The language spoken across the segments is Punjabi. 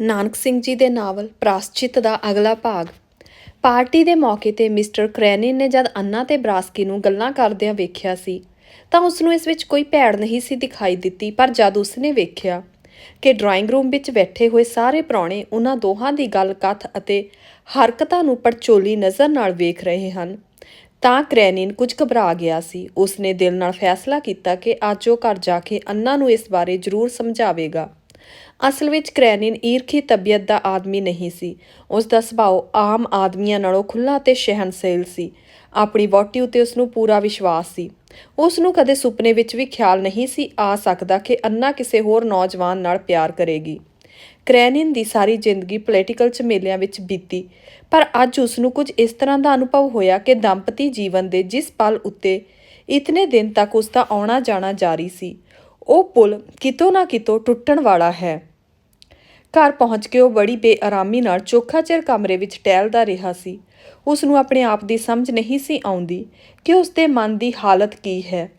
ਨਾਨਕ ਸਿੰਘ ਜੀ ਦੇ ਨਾਵਲ ਪ੍ਰਾਸਚਿਤ ਦਾ ਅਗਲਾ ਭਾਗ। ਪਾਰਟੀ ਦੇ ਮੌਕੇ ਤੇ ਮਿਸਟਰ ਕ੍ਰੈਨਿਨ ਨੇ ਜਦ ਅੰਨਾ ਤੇ ਬਰਾਸਕੀ ਨੂੰ ਗੱਲਾਂ ਕਰਦਿਆਂ ਵੇਖਿਆ ਸੀ, ਤਾਂ ਉਸ ਨੂੰ ਇਸ ਵਿੱਚ ਕੋਈ ਭੈੜ ਨਹੀਂ ਸੀ ਦਿਖਾਈ ਦਿੱਤੀ, ਪਰ ਜਦ ਉਸਨੇ ਵੇਖਿਆ ਕਿ ਡਰਾਇੰਗ ਰੂਮ ਵਿੱਚ ਬੈਠੇ ਹੋਏ ਸਾਰੇ ਪ੍ਰਾਹੁਣੇ ਉਹਨਾਂ ਦੋਹਾਂ ਦੀ ਗੱਲ ਗੱਲਕਥ ਅਤੇ ਹਰਕਤਾਂ ਨੂੰ ਪੜਚੋਲੀ ਨਜ਼ਰ ਨਾਲ ਵੇਖ ਰਹੇ ਹਨ, ਤਾਂ ਕ੍ਰੈਨਿਨ ਕੁਝ ਘਬਰਾ ਗਿਆ ਸੀ। ਉਸ ਨੇ ਦਿਲ ਨਾਲ ਫੈਸਲਾ ਕੀਤਾ ਕਿ ਅੱਜ ਉਹ ਘਰ ਜਾ ਕੇ ਅੰਨਾ ਨੂੰ ਇਸ ਬਾਰੇ ਜ਼ਰੂਰ ਸਮਝਾਵੇਗਾ। ਅਸਲ ਵਿੱਚ ਕ੍ਰੈਨਿਨ ਈਰਖੀ ਤਬੀਅਤ ਦਾ ਆਦਮੀ ਨਹੀਂ ਸੀ। ਉਸ ਦਾ ਸੁਭਾਅ ਆਮ ਆਦਮੀਆਂ ਨਾਲੋਂ ਖੁੱਲ੍ਹਾ ਤੇ ਸਹਿਨਸ਼ੀਲ ਸੀ। ਆਪਣੀ ਵਹੁਟੀ ਉੱਤੇ ਉਸ ਨੂੰ ਪੂਰਾ ਵਿਸ਼ਵਾਸ ਸੀ। ਉਸ ਨੂੰ ਕਦੇ ਸੁਪਨੇ ਵਿੱਚ ਵੀ ਖਿਆਲ ਨਹੀਂ ਸੀ ਆ ਸਕਦਾ ਕਿ ਅੰਨਾ ਕਿਸੇ ਹੋਰ ਨੌਜਵਾਨ ਨਾਲ ਪਿਆਰ ਕਰੇਗੀ। ਕ੍ਰੈਨਿਨ ਦੀ ਸਾਰੀ ਜ਼ਿੰਦਗੀ ਪੋਲੀਟੀਕਲ ਝਮੇਲਿਆਂ ਵਿੱਚ ਬੀਤੀ, ਪਰ ਅੱਜ ਉਸ ਨੂੰ ਕੁਝ ਇਸ ਤਰ੍ਹਾਂ ਦਾ ਅਨੁਭਵ ਹੋਇਆ ਕਿ ਦੰਪਤੀ ਜੀਵਨ ਦੇ ਜਿਸ ਪਲ ਉੱਤੇ ਇਤਨੇ ਦਿਨ ਤੱਕ ਉਸ ਦਾ ਆਉਣਾ ਜਾਣਾ ਜਾਰੀ ਸੀ, ਉਹ ਪੁਲ ਕਿਤੋਂ ਨਾ ਕਿਤੋਂ ਟੁੱਟਣ ਵਾਲਾ ਹੈ। ਘਰ ਪਹੁੰਚ ਕੇ ਉਹ ਬੜੀ ਬੇਆਰਾਮੀ ਨਾਲ ਚੋਖਾ ਚਿਰ ਕਮਰੇ ਵਿੱਚ ਟਹਿਲਦਾ ਰਿਹਾ ਸੀ। ਉਸ ਨੂੰ ਆਪਣੇ ਆਪ ਦੀ ਸਮਝ ਨਹੀਂ ਸੀ ਆਉਂਦੀ ਕਿ ਉਸ ਦੇ ਮਨ ਦੀ ਹਾਲਤ ਕੀ ਹੈ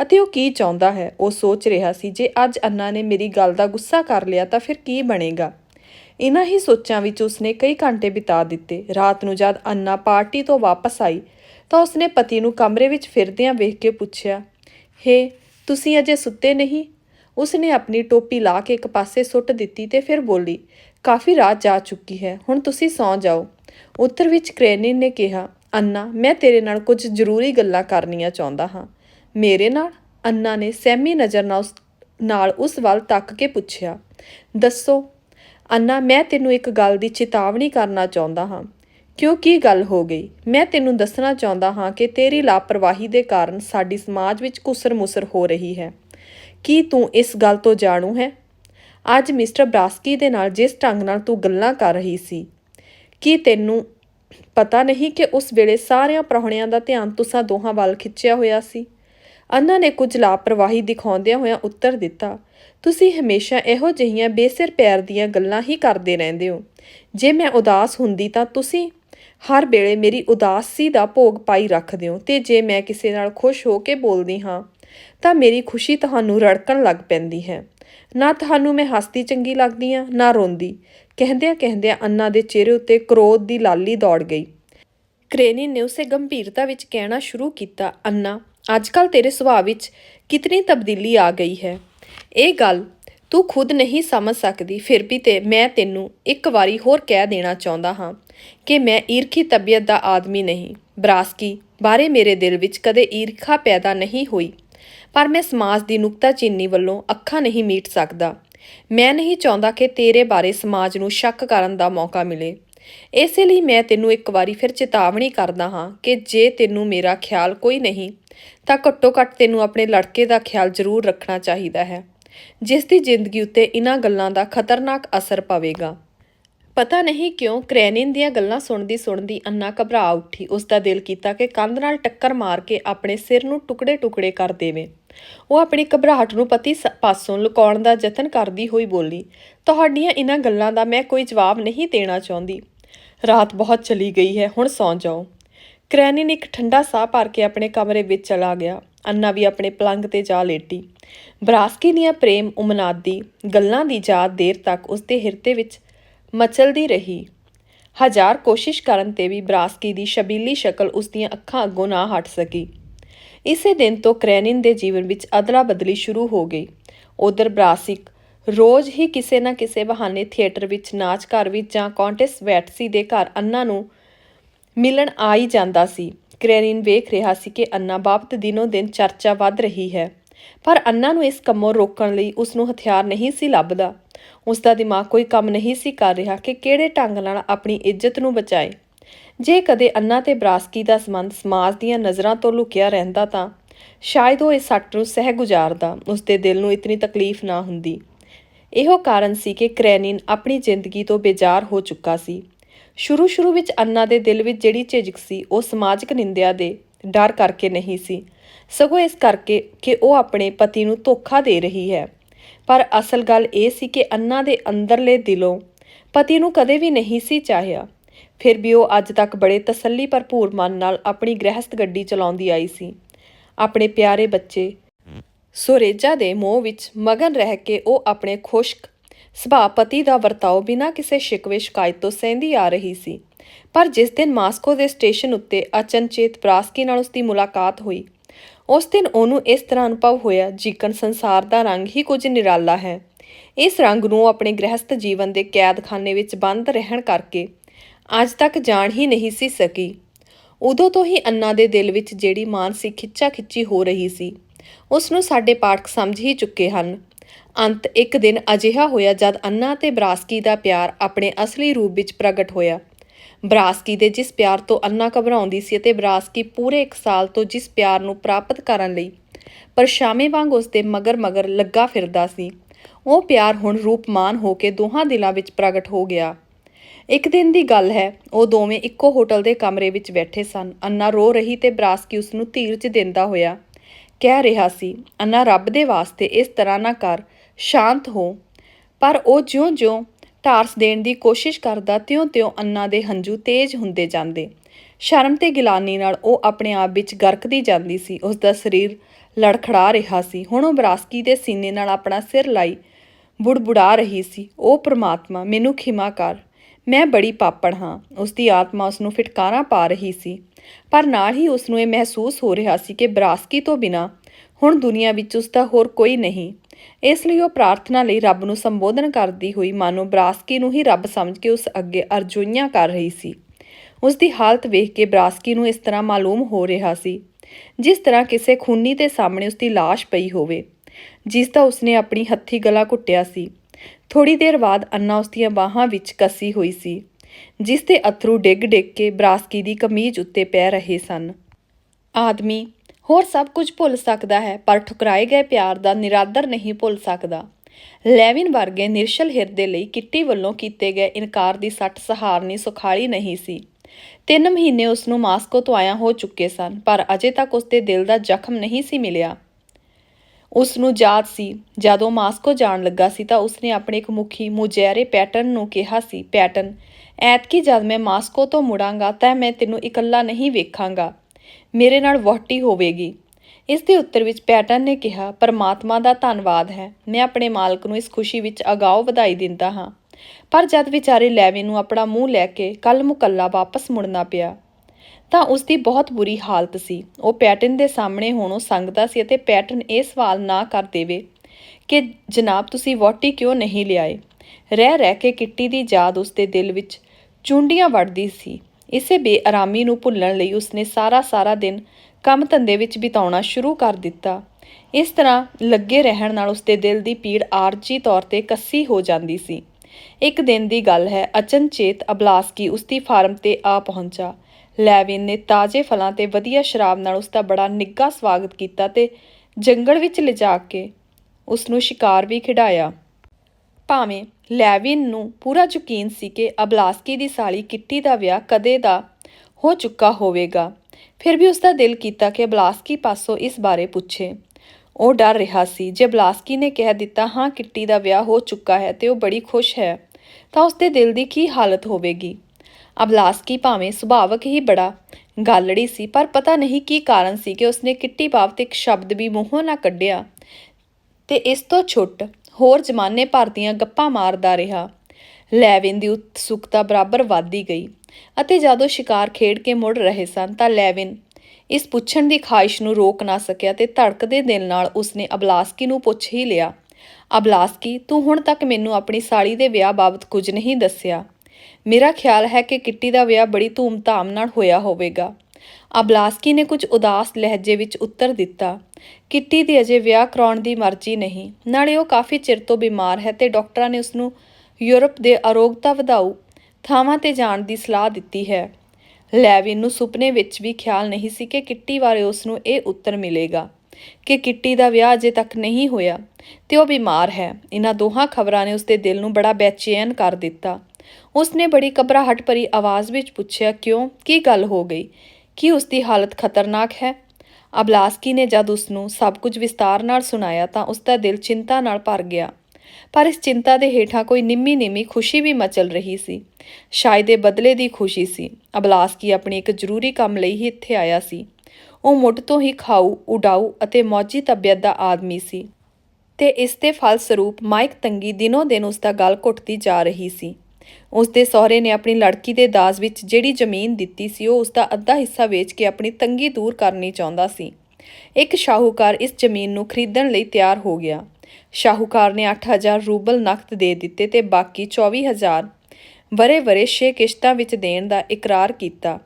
ਅਤੇ ਉਹ ਕੀ ਚਾਹੁੰਦਾ ਹੈ। ਉਹ ਸੋਚ ਰਿਹਾ ਸੀ, ਜੇ ਅੱਜ ਅੰਨਾ ਨੇ ਮੇਰੀ ਗੱਲ ਦਾ ਗੁੱਸਾ ਕਰ ਲਿਆ ਤਾਂ ਫਿਰ ਕੀ ਬਣੇਗਾ? ਇਨ੍ਹਾਂ ਹੀ ਸੋਚਾਂ ਵਿੱਚ ਉਸਨੇ ਕਈ ਘੰਟੇ ਬਿਤਾ ਦਿੱਤੇ। ਰਾਤ ਨੂੰ ਜਦ ਅੰਨਾ ਪਾਰਟੀ ਤੋਂ ਵਾਪਸ ਆਈ ਤਾਂ ਉਸਨੇ ਪਤੀ ਨੂੰ ਕਮਰੇ ਵਿੱਚ ਫਿਰਦਿਆਂ ਵੇਖ ਕੇ ਪੁੱਛਿਆ, ਹੇ, ਤੁਸੀਂ ਅਜੇ ਸੁੱਤੇ ਨਹੀਂ? ਉਸ ਨੇ ਆਪਣੀ ਟੋਪੀ ਲਾ ਕੇ ਇੱਕ ਪਾਸੇ ਸੁੱਟ ਦਿੱਤੀ ਤੇ ਫਿਰ ਬੋਲੀ, ਕਾਫੀ ਰਾਤ ਜਾ ਚੁੱਕੀ ਹੈ, ਹੁਣ ਤੁਸੀਂ ਸੌਂ ਜਾਓ। ਉੱਤਰ ਵਿੱਚ ਕ੍ਰੇਨਿਨ ਨੇ ਕਿਹਾ, ਅੰਨਾ, ਮੈਂ ਤੇਰੇ ਨਾਲ ਕੁਝ ਜ਼ਰੂਰੀ ਗੱਲਾਂ ਕਰਨੀਆਂ ਚਾਹੁੰਦਾ ਹਾਂ। ਮੇਰੇ ਨਾਲ? ਅੰਨਾ ਨੇ ਸਹਿਮੀ ਨਜ਼ਰ ਨਾਲ ਉਸ ਨਾਲ ਉਸ ਵੱਲ ਤੱਕ ਕੇ ਪੁੱਛਿਆ, ਦੱਸੋ। ਅੰਨਾ, ਮੈਂ ਤੈਨੂੰ ਇੱਕ ਗੱਲ ਦੀ ਚੇਤਾਵਨੀ ਕਰਨਾ ਚਾਹੁੰਦਾ ਹਾਂ। ਕਿਉਂ, ਕੀ ਗੱਲ ਹੋ ਗਈ? ਮੈਂ ਤੈਨੂੰ ਦੱਸਣਾ ਚਾਹੁੰਦਾ ਹਾਂ ਕਿ ਤੇਰੀ ਲਾਪਰਵਾਹੀ ਦੇ ਕਾਰਨ ਸਾਡੀ ਸਮਾਜ ਵਿੱਚ ਕੁਸਰ-ਮੁਸਰ ਹੋ ਰਹੀ ਹੈ। ਕੀ ਤੂੰ ਇਸ ਗੱਲ ਤੋਂ ਜਾਣੂ ਹੈ? ਅੱਜ ਮਿਸਟਰ ਬਰਾਸਕੀ ਦੇ ਨਾਲ ਜਿਸ ਢੰਗ ਨਾਲ ਤੂੰ ਗੱਲਾਂ ਕਰ ਰਹੀ ਸੀ, ਕੀ ਤੈਨੂੰ ਪਤਾ ਨਹੀਂ ਕਿ ਉਸ ਵੇਲੇ ਸਾਰਿਆਂ ਪ੍ਰਾਹੁਣਿਆਂ ਦਾ ਧਿਆਨ ਤੁਸਾਂ ਦੋਹਾਂ ਵੱਲ ਖਿੱਚਿਆ ਹੋਇਆ ਸੀ? ਅੰਨਾ ਨੇ ਕੁਝ ਲਾਪਰਵਾਹੀ ਦਿਖਾਉਂਦਿਆਂ ਹੋਇਆਂ ਉੱਤਰ ਦਿੱਤਾ, ਤੁਸੀਂ ਹਮੇਸ਼ਾ ਇਹੋ ਜਿਹੀਆਂ ਬੇਸਿਰ ਪੈਰ ਦੀਆਂ ਗੱਲਾਂ ਹੀ ਕਰਦੇ ਰਹਿੰਦੇ ਹੋ। ਜੇ ਮੈਂ ਉਦਾਸ ਹੁੰਦੀ ਤਾਂ ਤੁਸੀਂ ਹਰ ਵੇਲੇ ਮੇਰੀ ਉਦਾਸੀ ਦਾ ਭੋਗ ਪਾਈ ਰੱਖਦੇ ਹੋ ਤੇ ਜੇ ਮੈਂ ਕਿਸੇ ਨਾਲ ਖੁਸ਼ ਹੋ ਕੇ ਬੋਲਦੀ ਹਾਂ ਤਾਂ ਮੇਰੀ ਖੁਸ਼ੀ ਤੁਹਾਨੂੰ ਰੜਕਣ ਲੱਗ ਪੈਂਦੀ ਹੈ। ਨਾ ਤੁਹਾਨੂੰ ਮੈਂ ਹੱਸਦੀ ਚੰਗੀ ਲੱਗਦੀ ਆ ਨਾ ਰੋਂਦੀ। ਕਹਿੰਦਿਆਂ ਕਹਿੰਦਿਆਂ ਅੰਨਾ ਦੇ ਚਿਹਰੇ ਉੱਤੇ ਕ੍ਰੋਧ ਦੀ ਲਾਲੀ ਦੌੜ ਗਈ। ਕ੍ਰੇਨਿਨ ਨੇ ਉਸੇ ਗੰਭੀਰਤਾ ਵਿੱਚ ਕਹਿਣਾ ਸ਼ੁਰੂ ਕੀਤਾ, ਅੰਨਾ ਅੱਜਕੱਲ ਤੇਰੇ ਸੁਭਾਅ ਵਿੱਚ ਕਿਤਨੀ ਤਬਦੀਲੀ ਆ ਗਈ ਹੈ। ਇਹ ਗੱਲ ਤੂੰ ਖੁਦ ਨਹੀਂ ਸਮਝ ਸਕਦੀ, ਫਿਰ ਵੀ ਤੇ ਮੈਂ ਤੈਨੂੰ ਇੱਕ ਵਾਰੀ ਹੋਰ ਕਹਿ ਦੇਣਾ ਚਾਹੁੰਦਾ ਹਾਂ ਕਿ ਮੈਂ ਈਰਖੀ ਤਬੀਅਤ ਦਾ ਆਦਮੀ ਨਹੀਂ। ਬਰਾਸਕੀ, ਬਾਰੇ ਮੇਰੇ ਦਿਲ ਵਿੱਚ ਕਦੇ ਈਰਖਾ ਪੈਦਾ ਨਹੀਂ ਹੋਈ। ਪਰ ਮੈਂ ਸਮਾਜ ਦੀ ਨੁਕਤਾਚੀਨੀ ਵੱਲੋਂ ਅੱਖਾਂ ਨਹੀਂ ਮੀਟ ਸਕਦਾ। ਮੈਂ ਨਹੀਂ ਚਾਹੁੰਦਾ ਕਿ ਤੇਰੇ ਬਾਰੇ ਸਮਾਜ ਨੂੰ ਸ਼ੱਕ ਕਰਨ ਦਾ ਮੌਕਾ ਮਿਲੇ। ਇਸੇ ਲਈ ਮੈਂ ਤੈਨੂੰ ਇੱਕ ਵਾਰੀ ਫਿਰ ਚੇਤਾਵਨੀ ਕਰਦਾ ਹਾਂ ਕਿ ਜੇ ਤੈਨੂੰ ਮੇਰਾ ਖਿਆਲ ਕੋਈ ਨਹੀਂ, ਤਾਂ ਘੱਟੋ ਘੱਟ ਤੈਨੂੰ ਆਪਣੇ ਲੜਕੇ ਦਾ ਖਿਆਲ ਜ਼ਰੂਰ ਰੱਖਣਾ ਚਾਹੀਦਾ ਹੈ, ਜਿਸ ਦੀ ਜ਼ਿੰਦਗੀ ਉੱਤੇ ਇਹਨਾਂ ਗੱਲਾਂ ਦਾ ਖਤਰਨਾਕ ਅਸਰ ਪਵੇਗਾ। ਪਤਾ ਨਹੀਂ ਕਿਉਂ ਕ੍ਰੈਨਿਨ ਦੀਆਂ ਗੱਲਾਂ ਸੁਣਦੀ ਸੁਣਦੀ ਅੰਨਾ ਘਬਰਾ ਉੱਠੀ ਉਸ ਦਾ ਦਿਲ ਕੀਤਾ ਕਿ ਕੰਧ ਨਾਲ ਟੱਕਰ ਮਾਰ ਕੇ ਆਪਣੇ ਸਿਰ ਨੂੰ ਟੁਕੜੇ-ਟੁਕੜੇ ਕਰ ਦੇਵੇ। ਉਹ ਆਪਣੀ ਘਬਰਾਹਟ ਨੂੰ ਪਤੀ ਸ- ਪਾਸੋਂ ਲੁਕਾਉਣ ਦਾ ਯਤਨ ਕਰਦੀ ਹੋਈ ਬੋਲੀ, ਤੁਹਾਡੀਆਂ ਇਹਨਾਂ ਗੱਲਾਂ ਦਾ ਮੈਂ ਕੋਈ ਜਵਾਬ ਨਹੀਂ ਦੇਣਾ ਚਾਹੁੰਦੀ। ਰਾਤ ਬਹੁਤ ਚਲੀ ਗਈ ਹੈ, ਹੁਣ ਸੌਂ ਜਾਓ। ਕ੍ਰੈਨਿਨ ਇੱਕ ਠੰਡਾ ਸਾਹ ਭਰ ਕੇ ਆਪਣੇ ਕਮਰੇ ਵਿੱਚ ਚਲਾ ਗਿਆ। ਅੰਨਾ ਵੀ ਆਪਣੇ ਪਲੰਗ ਤੇ ਜਾ ਲੇਟੀ। ਬਰਾਸਕੀ ਦੀਆਂ ਪ੍ਰੇਮ ਉਮਨਾਦੀ ਗੱਲਾਂ ਦੀ ਯਾਦ ਦੇਰ ਤੱਕ ਉਸ ਦੇ ਹਿਰਦੇ ਵਿੱਚ ਮਚਲਦੀ ਰਹੀ। ਹਜ਼ਾਰ ਕੋਸ਼ਿਸ਼ ਕਰਨ ਤੇ ਵੀ ਬਰਾਸਕੀ ਦੀ ਸ਼ਬੀਲੀ ਸ਼ਕਲ ਉਸ ਦੀਆਂ ਅੱਖਾਂ ਅੱਗੋਂ ਨਾ ਹਟ ਸਕੀ। ਇਸੇ ਦਿਨ ਤੋਂ ਕ੍ਰੈਨਿਨ ਦੇ ਜੀਵਨ ਵਿੱਚ ਅਦਲਾ ਬਦਲੀ ਸ਼ੁਰੂ ਹੋ ਗਈ। ਉਧਰ ਬਰਾਸਿਕ, ਰੋਜ਼ ਹੀ ਕਿਸੇ ਨਾ ਕਿਸੇ ਬਹਾਨੇ ਥੀਏਟਰ ਵਿੱਚ ਨਾਚ ਘਰ ਵਿੱਚ ਜਾਂ ਕੌਂਟੈਸ ਵੈਟਸੀ ਦੇ ਘਰ ਅੰਨਾ ਨੂੰ ਮਿਲਣ ਆ ਹੀ ਜਾਂਦਾ ਸੀ। ਕ੍ਰੈਨਿਨ ਵੇਖ ਰਿਹਾ ਸੀ ਕਿ ਅੰਨਾ ਬਾਬਤ ਦਿਨੋ ਦਿਨ ਚਰਚਾ ਵੱਧ ਰਹੀ ਹੈ, ਪਰ ਅੰਨਾ ਨੂੰ ਇਸ ਕੰਮੋਂ ਰੋਕਣ ਲਈ ਉਸ ਨੂੰ ਹਥਿਆਰ ਨਹੀਂ ਸੀ ਲੱਭਦਾ। ਉਸ ਦਾ ਦਿਮਾਗ ਕੋਈ ਕੰਮ ਨਹੀਂ ਸੀ ਕਰ ਰਿਹਾ ਕਿ ਕਿਹੜੇ ਢੰਗ ਨਾਲ ਆਪਣੀ ਇੱਜ਼ਤ ਨੂੰ ਬਚਾਏ। ਜੇ ਕਦੇ ਅੰਨਾ ਤੇ ਬਰਾਸਕੀ ਦਾ ਸੰਬੰਧ ਸਮਾਜ ਦੀਆਂ ਨਜ਼ਰਾਂ ਤੋਂ ਲੁਕਿਆ ਰਹਿੰਦਾ ਤਾਂ ਸ਼ਾਇਦ ਉਹ ਇਸ ਸੱਟ ਨੂੰ ਸਹਿ ਗੁਜ਼ਾਰਦਾ ਉਸ ਦਿਲ ਨੂੰ ਇਤਨੀ ਤਕਲੀਫ ਨਾ ਹੁੰਦੀ। ਇਹੋ ਕਾਰਨ ਸੀ ਕਿ ਕ੍ਰੈਨਿਨ ਆਪਣੀ ਜ਼ਿੰਦਗੀ ਤੋਂ ਬੇਜ਼ਾਰ ਹੋ ਚੁੱਕਾ ਸੀ। ਸ਼ੁਰੂ ਸ਼ੁਰੂ ਵਿੱਚ ਅੰਨਾ ਦੇ ਦਿਲ ਵਿੱਚ ਜਿਹੜੀ ਝਿਜਕ ਸੀ, ਉਹ ਸਮਾਜਿਕ ਨਿੰਦਿਆ ਦੇ ਡਰ ਕਰਕੇ ਨਹੀਂ ਸੀ। ਸਗੋਂ ਇਸ ਕਰਕੇ ਕਿ ਉਹ ਆਪਣੇ ਪਤੀ ਨੂੰ ਧੋਖਾ ਦੇ ਰਹੀ ਹੈ। ਪਰ ਅਸਲ ਗੱਲ ਇਹ ਸੀ ਕਿ ਅੰਨਾ ਦੇ ਅੰਦਰਲੇ ਦਿਲੋਂ ਪਤੀ ਨੂੰ ਕਦੇ ਵੀ ਨਹੀਂ ਸੀ ਚਾਹਿਆ। ਫਿਰ ਵੀ ਉਹ ਅੱਜ ਤੱਕ ਬੜੇ ਤਸੱਲੀ ਭਰਪੂਰ ਮਨ ਨਾਲ ਆਪਣੀ ਗ੍ਰਹਿਸਥ ਗੱਡੀ ਚਲਾਉਂਦੀ ਆਈ ਸੀ। ਆਪਣੇ ਪਿਆਰੇ ਬੱਚੇ ਸੋਰੇਜਾ ਦੇ ਮੋਹ ਵਿੱਚ ਮਗਨ ਰਹਿ ਕੇ ਉਹ ਆਪਣੇ ਖੁਸ਼ਕ ਸਭਾਪਤੀ ਦਾ ਵਰਤਾਓ ਬਿਨਾਂ ਕਿਸੇ ਸ਼ਿਕਵੇ ਸ਼ਿਕਾਇਤ ਤੋਂ ਸਹਿੰਦੀ ਆ ਰਹੀ ਸੀ। ਪਰ ਜਿਸ ਦਿਨ ਮਾਸਕੋ ਦੇ ਸਟੇਸ਼ਨ ਉੱਤੇ ਅਚਨਚੇਤ ਬਰਾਸਕੀ ਨਾਲ ਉਸਦੀ ਮੁਲਾਕਾਤ ਹੋਈ, ਉਸ ਦਿਨ ਉਹਨੂੰ ਇਸ ਤਰ੍ਹਾਂ ਅਨੁਭਵ ਹੋਇਆ ਜੀਕਨ ਸੰਸਾਰ ਦਾ ਰੰਗ ਹੀ ਕੁਝ ਨਿਰਾਲਾ ਹੈ। ਇਸ ਰੰਗ ਨੂੰ ਉਹ ਆਪਣੇ ਗ੍ਰਹਿਸਥ ਜੀਵਨ ਦੇ ਕੈਦਖਾਨੇ ਵਿੱਚ ਬੰਦ ਰਹਿਣ ਕਰਕੇ ਅੱਜ ਤੱਕ ਜਾਣ ਹੀ ਨਹੀਂ ਸੀ ਸਕੀ। ਉਦੋਂ ਤੋਂ ਹੀ ਅੰਨਾ ਦੇ ਦਿਲ ਵਿੱਚ ਜਿਹੜੀ ਮਾਨਸਿਕ ਖਿੱਚਾ ਖਿੱਚੀ ਹੋ ਰਹੀ ਸੀ ਉਸ ਨੂੰ ਸਾਡੇ ਪਾਠਕ ਸਮਝ ਹੀ ਚੁੱਕੇ ਹਨ। ਅੰਤ ਇੱਕ ਦਿਨ ਅਜਿਹਾ ਹੋਇਆ ਜਦ ਅੰਨਾ ਤੇ ਬਰਾਸਕੀ ਦਾ ਪਿਆਰ ਆਪਣੇ ਅਸਲੀ ਰੂਪ ਵਿੱਚ ਪ੍ਰਗਟ ਹੋਇਆ। ਬਰਾਸਕੀ ਦੇ ਜਿਸ ਪਿਆਰ ਤੋਂ ਅੰਨਾ ਘਬਰਾਉਂਦੀ ਸੀ ਅਤੇ ਬਰਾਸਕੀ ਪੂਰੇ 1 ਸਾਲ ਤੋਂ ਜਿਸ ਪਿਆਰ ਨੂੰ ਪ੍ਰਾਪਤ ਕਰਨ ਲਈ ਪਰਛਾਵੇਂ ਵਾਂਗ ਉਸ ਦੇ ਮਗਰ ਮਗਰ ਲੱਗਾ ਫਿਰਦਾ ਸੀ, ਉਹ ਪਿਆਰ ਹੁਣ ਰੂਪਮਾਨ ਹੋ ਕੇ ਦੋਹਾਂ ਦਿਲਾਂ ਵਿੱਚ ਪ੍ਰਗਟ ਹੋ ਗਿਆ। ਇੱਕ ਦਿਨ ਦੀ ਗੱਲ ਹੈ। ਉਹ ਦੋਵੇਂ ਇੱਕੋ ਹੋਟਲ ਦੇ ਕਮਰੇ ਵਿੱਚ ਬੈਠੇ ਸਨ। ਅੰਨਾ ਰੋ ਰਹੀ ਤੇ ਬਰਾਸਕੀ ਉਸ ਨੂੰ ਧੀਰਜ ਦਿੰਦਾ ਹੋਇਆ ਕਹਿ ਰਿਹਾ ਸੀ, ਅੰਨਾ, ਰੱਬ ਦੇ ਵਾਸਤੇ ਇਸ ਤਰ੍ਹਾਂ ਨਾ ਕਰ, ਸ਼ਾਂਤ ਹੋ। ਪਰ ਉਹ ਜਿਉਂ-ਜਿਉਂ ਟਾਰਸ ਦੇਣ ਦੀ ਕੋਸ਼ਿਸ਼ ਕਰਦਾ ਤਿਉਂ-ਤਿਉਂ ਅੰਨਾ ਦੇ ਹੰਝੂ ਤੇਜ਼ ਹੁੰਦੇ ਜਾਂਦੇ। ਸ਼ਰਮ ਤੇ ਗਿਲਾਨੀ ਨਾਲ ਉਹ ਆਪਣੇ ਆਪ ਵਿੱਚ ਗਰਕਦੀ ਜਾਂਦੀ ਸੀ। ਉਸ ਦਾ ਸਰੀਰ ਲੜਖੜਾ ਰਿਹਾ ਸੀ। ਹੁਣ ਉਹ ਬਰਾਸਕੀ ਦੇ ਸੀਨੇ ਨਾਲ ਆਪਣਾ ਸਿਰ ਲਾਈ ਬੁੜਬੁੜਾ ਰਹੀ ਸੀ। ਉਹ ਪ੍ਰਮਾਤਮਾ, ਮੈਨੂੰ ਖਿਮਾ ਕਰ। ਮੈਂ ਬੜੀ ਪਾਪੜ ਹਾਂ। ਉਸ ਦੀ ਆਤਮਾ ਉਸ ਨੂੰ ਫਿਟਕਾਰਾਂ ਪਾ ਰਹੀ ਸੀ। ਪਰ ਨਾਲ ਹੀ ਉਸ ਨੂੰ ਇਹ ਮਹਿਸੂਸ ਹੋ ਰਿਹਾ ਸੀ ਕਿ ਬਰਾਸਕੀ ਤੋਂ ਬਿਨਾ ਹੁਣ ਦੁਨੀਆ ਵਿੱਚ ਉਸ ਦਾ ਹੋਰ ਕੋਈ ਨਹੀਂ। ਇਸ ਲਈ ਉਹ ਪ੍ਰਾਰਥਨਾ ਲਈ ਰੱਬ ਨੂੰ ਸੰਬੋਧਨ ਕਰਦੀ ਹੋਈ ਮਾਨੋ ਬਰਾਸਕੀ ਨੂੰ ਹੀ ਰੱਬ ਸਮਝ ਕੇ ਉਸ ਅੱਗੇ ਅਰਜ਼ੋਈਆਂ ਕਰ ਰਹੀ ਸੀ। ਉਸ ਦੀ ਹਾਲਤ ਵੇਖ ਕੇ ਬਰਾਸਕੀ ਨੂੰ ਇਸ ਤਰ੍ਹਾਂ ਮਾਲੂਮ ਹੋ ਰਿਹਾ ਸੀ, ਜਿਸ ਤਰ੍ਹਾਂ ਕਿਸੇ ਖੂਨੀ ਦੇ ਸਾਹਮਣੇ ਉਸ ਦੀ ਲਾਸ਼ ਪਈ ਹੋਵੇ, ਜਿਸ ਦਾ ਉਸਨੇ ਆਪਣੀ ਹੱਥੀ ਗਲਾ ਘੁੱਟਿਆ ਸੀ। ਥੋੜੀ ਦੇਰ ਬਾਅਦ ਅੰਨਾ ਉਸ ਦੀਆਂ ਬਾਹਾਂ ਵਿੱਚ ਕੱਸੀ ਹੋਈ ਸੀ, ਜਿਸ ਦੇ ਅਥਰੂ ਡਿੱਗ ਡਿੱਗ ਕੇ ਬਰਾਸਕੀ ਦੀ ਕਮੀਜ਼ ਉੱਤੇ ਪੈ ਰਹੇ ਸਨ। ਆਦਮੀ, ਹੋਰ ਸਭ ਕੁਝ ਭੁੱਲ ਸਕਦਾ ਹੈ, ਪਰ ਠੁਕਰਾਏ ਗਏ ਪਿਆਰ ਦਾ ਨਿਰਾਦਰ ਨਹੀਂ ਭੁੱਲ ਸਕਦਾ। ਲੈਵਿਨ ਵਰਗੇ ਨਿਰਸ਼ਲ ਹਿਰਦੇ ਲਈ ਕਿੱਟੀ ਵੱਲੋਂ ਕੀਤੇ ਗਏ ਇਨਕਾਰ ਦੀ ਸੱਟ ਸਹਾਰਨੀ ਸੁਖਾਲੀ ਨਹੀਂ ਸੀ। ਤਿੰਨ ਮਹੀਨੇ ਉਸ ਨੂੰ ਮਾਸਕੋ ਤੋਂ ਆਇਆ ਹੋ ਚੁੱਕੇ ਸਨ, ਪਰ ਅਜੇ ਤੱਕ ਉਸ ਦੇ ਦਿਲ ਦਾ ਜ਼ਖਮ ਨਹੀਂ ਸੀ ਮਿਲਿਆ। ਉਸ ਨੂੰ ਯਾਦ ਸੀ। ਜਦੋਂ ਮਾਸਕੋ ਜਾਣ ਲੱਗਾ ਸੀ ਤਾਂ ਉਸਨੇ ਆਪਣੇ ਇੱਕ ਮੁਖੀ ਮੁਜੈਰੇ ਪੈਟਰਨ ਨੂੰ ਕਿਹਾ ਸੀ, ਪੈਟਰਨ, ਐਤਕੀ ਜਦ ਮੈਂ ਮਾਸਕੋ ਤੋਂ ਮੁੜਾਂਗਾ ਤਾਂ ਮੈਂ ਤੈਨੂੰ ਇਕੱਲਾ ਨਹੀਂ ਵੇਖਾਂਗਾ। ਮੇਰੇ ਨਾਲ ਵਹੁਟੀ ਹੋਵੇਗੀ। ਇਸ ਦੇ ਉੱਤਰ ਵਿੱਚ ਪੈਟਰਨ ਨੇ ਕਿਹਾ, ਪਰਮਾਤਮਾ ਦਾ ਧੰਨਵਾਦ ਹੈ। ਮੈਂ ਆਪਣੇ ਮਾਲਕ ਨੂੰ ਇਸ ਖੁਸ਼ੀ ਵਿੱਚ ਅਗਾਉ ਵਧਾਈ ਦਿੰਦਾ ਹਾਂ। ਪਰ ਜਦ ਵਿਚਾਰੇ ਲੈਵੀ ਨੂੰ ਆਪਣਾ ਮੂੰਹ ਲੈ ਕੇ ਕੱਲ ਮੁਕੱਲਾ ਵਾਪਸ ਮੁੜਨਾ ਪਿਆ ਤਾਂ ਉਸ ਦੀ ਬਹੁਤ ਬੁਰੀ ਹਾਲਤ ਸੀ। ਉਹ ਪੈਟਰਨ ਦੇ ਸਾਹਮਣੇ ਹੋਣੋਂ ਸੰਗਦਾ ਸੀ ਅਤੇ ਪੈਟਰਨ ਇਹ ਸਵਾਲ ਨਾ ਕਰ ਦੇਵੇ ਕਿ ਜਨਾਬ ਤੁਸੀਂ ਵੋਟੀ ਕਿਉਂ ਨਹੀਂ ਲਿਆਏ? ਰਹਿ ਰਹਿ ਕੇ ਕਿੱਟੀ ਦੀ ਯਾਦ ਉਸ ਦੇ ਦਿਲ ਵਿੱਚ ਚੁੰਡੀਆਂ ਵੜਦੀ ਸੀ। ਇਸੇ ਬੇਆਰਾਮੀ ਨੂੰ ਭੁੱਲਣ ਲਈ ਉਸਨੇ ਸਾਰਾ ਸਾਰਾ ਦਿਨ ਕੰਮ ਧੰਦੇ ਵਿੱਚ ਬਿਤਾਉਣਾ ਸ਼ੁਰੂ ਕਰ ਦਿੱਤਾ। ਇਸ ਤਰ੍ਹਾਂ ਲੱਗੇ ਰਹਿਣ ਨਾਲ ਉਸਦੇ ਦਿਲ ਦੀ ਪੀੜ ਆਰਜੀ ਤੌਰ ਤੇ ਕੱਸੀ ਹੋ ਜਾਂਦੀ ਸੀ। ਇੱਕ ਦਿਨ ਦੀ ਗੱਲ ਹੈ, ਅਚਨਚੇਤ ਅਬਲਾਸਕੀ ਉਸਦੀ ਫਾਰਮ ਤੇ ਆ ਪਹੁੰਚਾ। ਲੈਵਿਨ ਨੇ ਤਾਜ਼ੇ ਫਲਾਂ ਤੇ ਵਧੀਆ ਸ਼ਰਾਬ ਨਾਲ ਉਸ ਦਾ ਬੜਾ ਨਿੱਘਾ ਸਵਾਗਤ ਕੀਤਾ ਤੇ ਜੰਗਲ ਵਿੱਚ ਲਿਜਾ ਕੇ ਉਸ ਨੂੰ ਸ਼ਿਕਾਰ ਵੀ ਖਿਡਾਇਆ। ਭਾਵੇਂ ਲੈਵਿਨ ਨੂੰ ਪੂਰਾ ਯਕੀਨ ਸੀ ਕਿ ਅਬਲਾਸਕੀ ਦੀ ਸਾਲੀ ਕਿੱਟੀ ਦਾ ਵਿਆਹ ਕਦੇ ਦਾ ਹੋ ਚੁੱਕਾ ਹੋਵੇਗਾ, ਫਿਰ ਵੀ ਉਸ ਦਾ ਦਿਲ ਕੀਤਾ ਕਿ ਅਬਲਾਸਕੀ ਪਾਸੋਂ ਇਸ ਬਾਰੇ ਪੁੱਛੇ। ਉਹ ਡਰ ਰਿਹਾ ਸੀ, ਜੇ ਬਲਾਸਕੀ ਨੇ ਕਹਿ ਦਿੱਤਾ, ਹਾਂ, ਕਿੱਟੀ ਦਾ ਵਿਆਹ ਹੋ ਚੁੱਕਾ ਹੈ ਤੇ ਉਹ ਬੜੀ ਖੁਸ਼ ਹੈ, ਤਾਂ ਉਸ ਦੇ ਦਿਲ ਦੀ ਕੀ ਹਾਲਤ ਹੋਵੇਗੀ? ਅਬਲਾਸਕੀ ਭਾਵੇਂ ਸੁਭਾਵਕ ਹੀ ਬੜਾ ਗਾਲੜੀ ਸੀ, ਪਰ ਪਤਾ ਨਹੀਂ ਕੀ ਕਾਰਨ ਸੀ ਕਿ ਉਸਨੇ ਕਿੱਟੀ ਬਾਬਤ ਇੱਕ ਸ਼ਬਦ ਵੀ ਮੂੰਹੋਂ ਨਾ ਕੱਢਿਆ। ਤੇ ਇਸ ਤੋਂ ਛੁੱਟ ਹੋਰ ਜ਼ਮਾਨੇ ਭਰ ਦੀਆਂ ਗੱਪਾਂ ਮਾਰਦਾ ਰਿਹਾ। ਲੈਵਿਨ ਦੀ ਉਤਸੁਕਤਾ ਬਰਾਬਰ ਵੱਧਦੀ ਗਈ ਅਤੇ ਜਦੋਂ ਸ਼ਿਕਾਰ ਖੇਡ ਕੇ ਮੁੜ ਰਹੇ ਸਨ ਤਾਂ ਲੈਵਿਨ ਇਸ ਪੁੱਛਣ ਦੀ ਖਾਹਿਸ਼ ਨੂੰ ਰੋਕ ਨਾ ਸਕਿਆ ਤੇ ਧੜਕਦੇ ਦਿਲ ਨਾਲ ਉਸਨੇ ਅਬਲਾਸਕੀ ਨੂੰ ਪੁੱਛ ਹੀ ਲਿਆ, ਅਬਲਾਸਕੀ, ਤੂੰ ਹੁਣ ਤੱਕ ਮੈਨੂੰ ਆਪਣੀ ਸਾਲੀ ਦੇ ਵਿਆਹ ਬਾਬਤ ਕੁਝ ਨਹੀਂ ਦੱਸਿਆ। ਮੇਰਾ ਖਿਆਲ ਹੈ ਕਿ ਕਿੱਟੀ ਦਾ ਵਿਆਹ ਬੜੀ ਧੂਮ-ਧਾਮ ਨਾਲ ਹੋਇਆ ਹੋਵੇਗਾ। ਅਬਲਾਸਕੀ ਨੇ ਕੁਝ ਉਦਾਸ ਲਹਿਜੇ ਵਿੱਚ ਉੱਤਰ ਦਿੱਤਾ, ਕਿੱਟੀ ਦੀ ਅਜੇ ਵਿਆਹ ਕਰਾਉਣ ਦੀ ਮਰਜ਼ੀ ਨਹੀਂ। ਨਾਲੇ ਉਹ ਕਾਫੀ ਚਿਰ ਤੋਂ ਬਿਮਾਰ ਹੈ ਤੇ ਡਾਕਟਰਾਂ ਨੇ ਉਸਨੂੰ ਯੂਰਪ ਦੇ ਅਰੋਗਤਾ ਵਧਾਊ ਥਾਵਾਂ ਤੇ ਜਾਣ ਦੀ ਸਲਾਹ ਦਿੱਤੀ ਹੈ। ਲੈਵਿਨ ਨੂੰ ਸੁਪਨੇ ਵਿੱਚ ਵੀ ਖਿਆਲ ਨਹੀਂ ਸੀ ਕਿ ਕਿੱਟੀ ਬਾਰੇ ਉਸਨੂੰ ਇਹ ਉੱਤਰ ਮਿਲੇਗਾ ਕਿ ਕਿੱਟੀ ਦਾ ਵਿਆਹ ਅਜੇ ਤੱਕ ਨਹੀਂ ਹੋਇਆ ਤੇ ਉਹ ਬਿਮਾਰ ਹੈ। ਇਹਨਾਂ ਦੋਹਾਂ ਖਬਰਾਂ ਨੇ ਉਸਦੇ ਦਿਲ ਨੂੰ ਬੜਾ ਬੇਚੈਨ ਕਰ ਦਿੱਤਾ। ਉਸਨੇ ਬੜੀ ਘਬਰਾਹਟ ਭਰੀ ਆਵਾਜ਼ ਵਿੱਚ ਪੁੱਛਿਆ, ਕਿਉਂ? ਕੀ ਗੱਲ ਹੋ ਗਈ? ਕੀ ਉਸਦੀ ਹਾਲਤ ਖਤਰਨਾਕ ਹੈ? ਅਬਲਾਸਕੀ ਨੇ ਜਦ ਉਸ ਨੂੰ ਸਭ ਕੁਝ ਵਿਸਤਾਰ ਨਾਲ ਸੁਣਾਇਆ ਤਾਂ ਉਸ ਦਾ ਦਿਲ ਚਿੰਤਾ ਨਾਲ ਭਰ ਗਿਆ। ਪਰ ਇਸ ਚਿੰਤਾ ਦੇ ਹੇਠਾਂ ਕੋਈ ਨਿੰਮੀ ਨਿੰਮੀ ਖੁਸ਼ੀ ਵੀ ਮਚਲ ਰਹੀ ਸੀ। ਸ਼ਾਇਦ ਇਹ ਬਦਲੇ ਦੀ ਖੁਸ਼ੀ ਸੀ। ਅਬਲਾਸਕੀ ਆਪਣੀ ਇੱਕ ਜ਼ਰੂਰੀ ਕੰਮ ਲਈ ਹੀ ਇੱਥੇ ਆਇਆ ਸੀ। ਉਹ ਮੁੱਢ ਤੋਂ ਹੀ ਖਾਊ, ਉਡਾਊ ਅਤੇ ਮੌਜੀ ਤਬੀਅਤ ਦਾ ਆਦਮੀ ਸੀ। ਤੇ ਇਸ ਦੇ ਫਲਸਰੂਪ ਮਾਈਕ ਤੰਗੀ ਦਿਨੋ ਦਿਨ ਉਸ ਦਾ ਗਲ ਘੁੱਟਦੀ ਜਾ ਰਹੀ ਸੀ। ਉਸ ਦੇ ਸਹੁਰੇ ਨੇ ਆਪਣੀ ਲੜਕੀ ਦੇ ਦਾਜ ਵਿੱਚ ਜਿਹੜੀ ਜ਼ਮੀਨ ਦਿੱਤੀ ਸੀ, ਉਹ ਉਸ ਦਾ ਅੱਧਾ ਹਿੱਸਾ ਵੇਚ ਕੇ ਆਪਣੀ ਤੰਗੀ ਦੂਰ ਕਰਨੀ ਚਾਹੁੰਦਾ ਸੀ। ਇੱਕ ਸ਼ਾਹੂਕਾਰ ਇਸ ਜ਼ਮੀਨ ਨੂੰ ਖਰੀਦਣ ਲਈ ਤਿਆਰ ਹੋ ਗਿਆ। ਸ਼ਾਹੂਕਾਰ ਨੇ 8000 ਰੂਬਲ ਨਕਦ ਦੇ ਦਿੱਤੇ ਤੇ ਬਾਕੀ 24000 ਵਰੇ-ਵਰੇ 6 ਕਿਸ਼ਤਾਂ ਵਿੱਚ ਦੇਣ ਦਾ ਇਕਰਾਰ ਕੀਤਾ।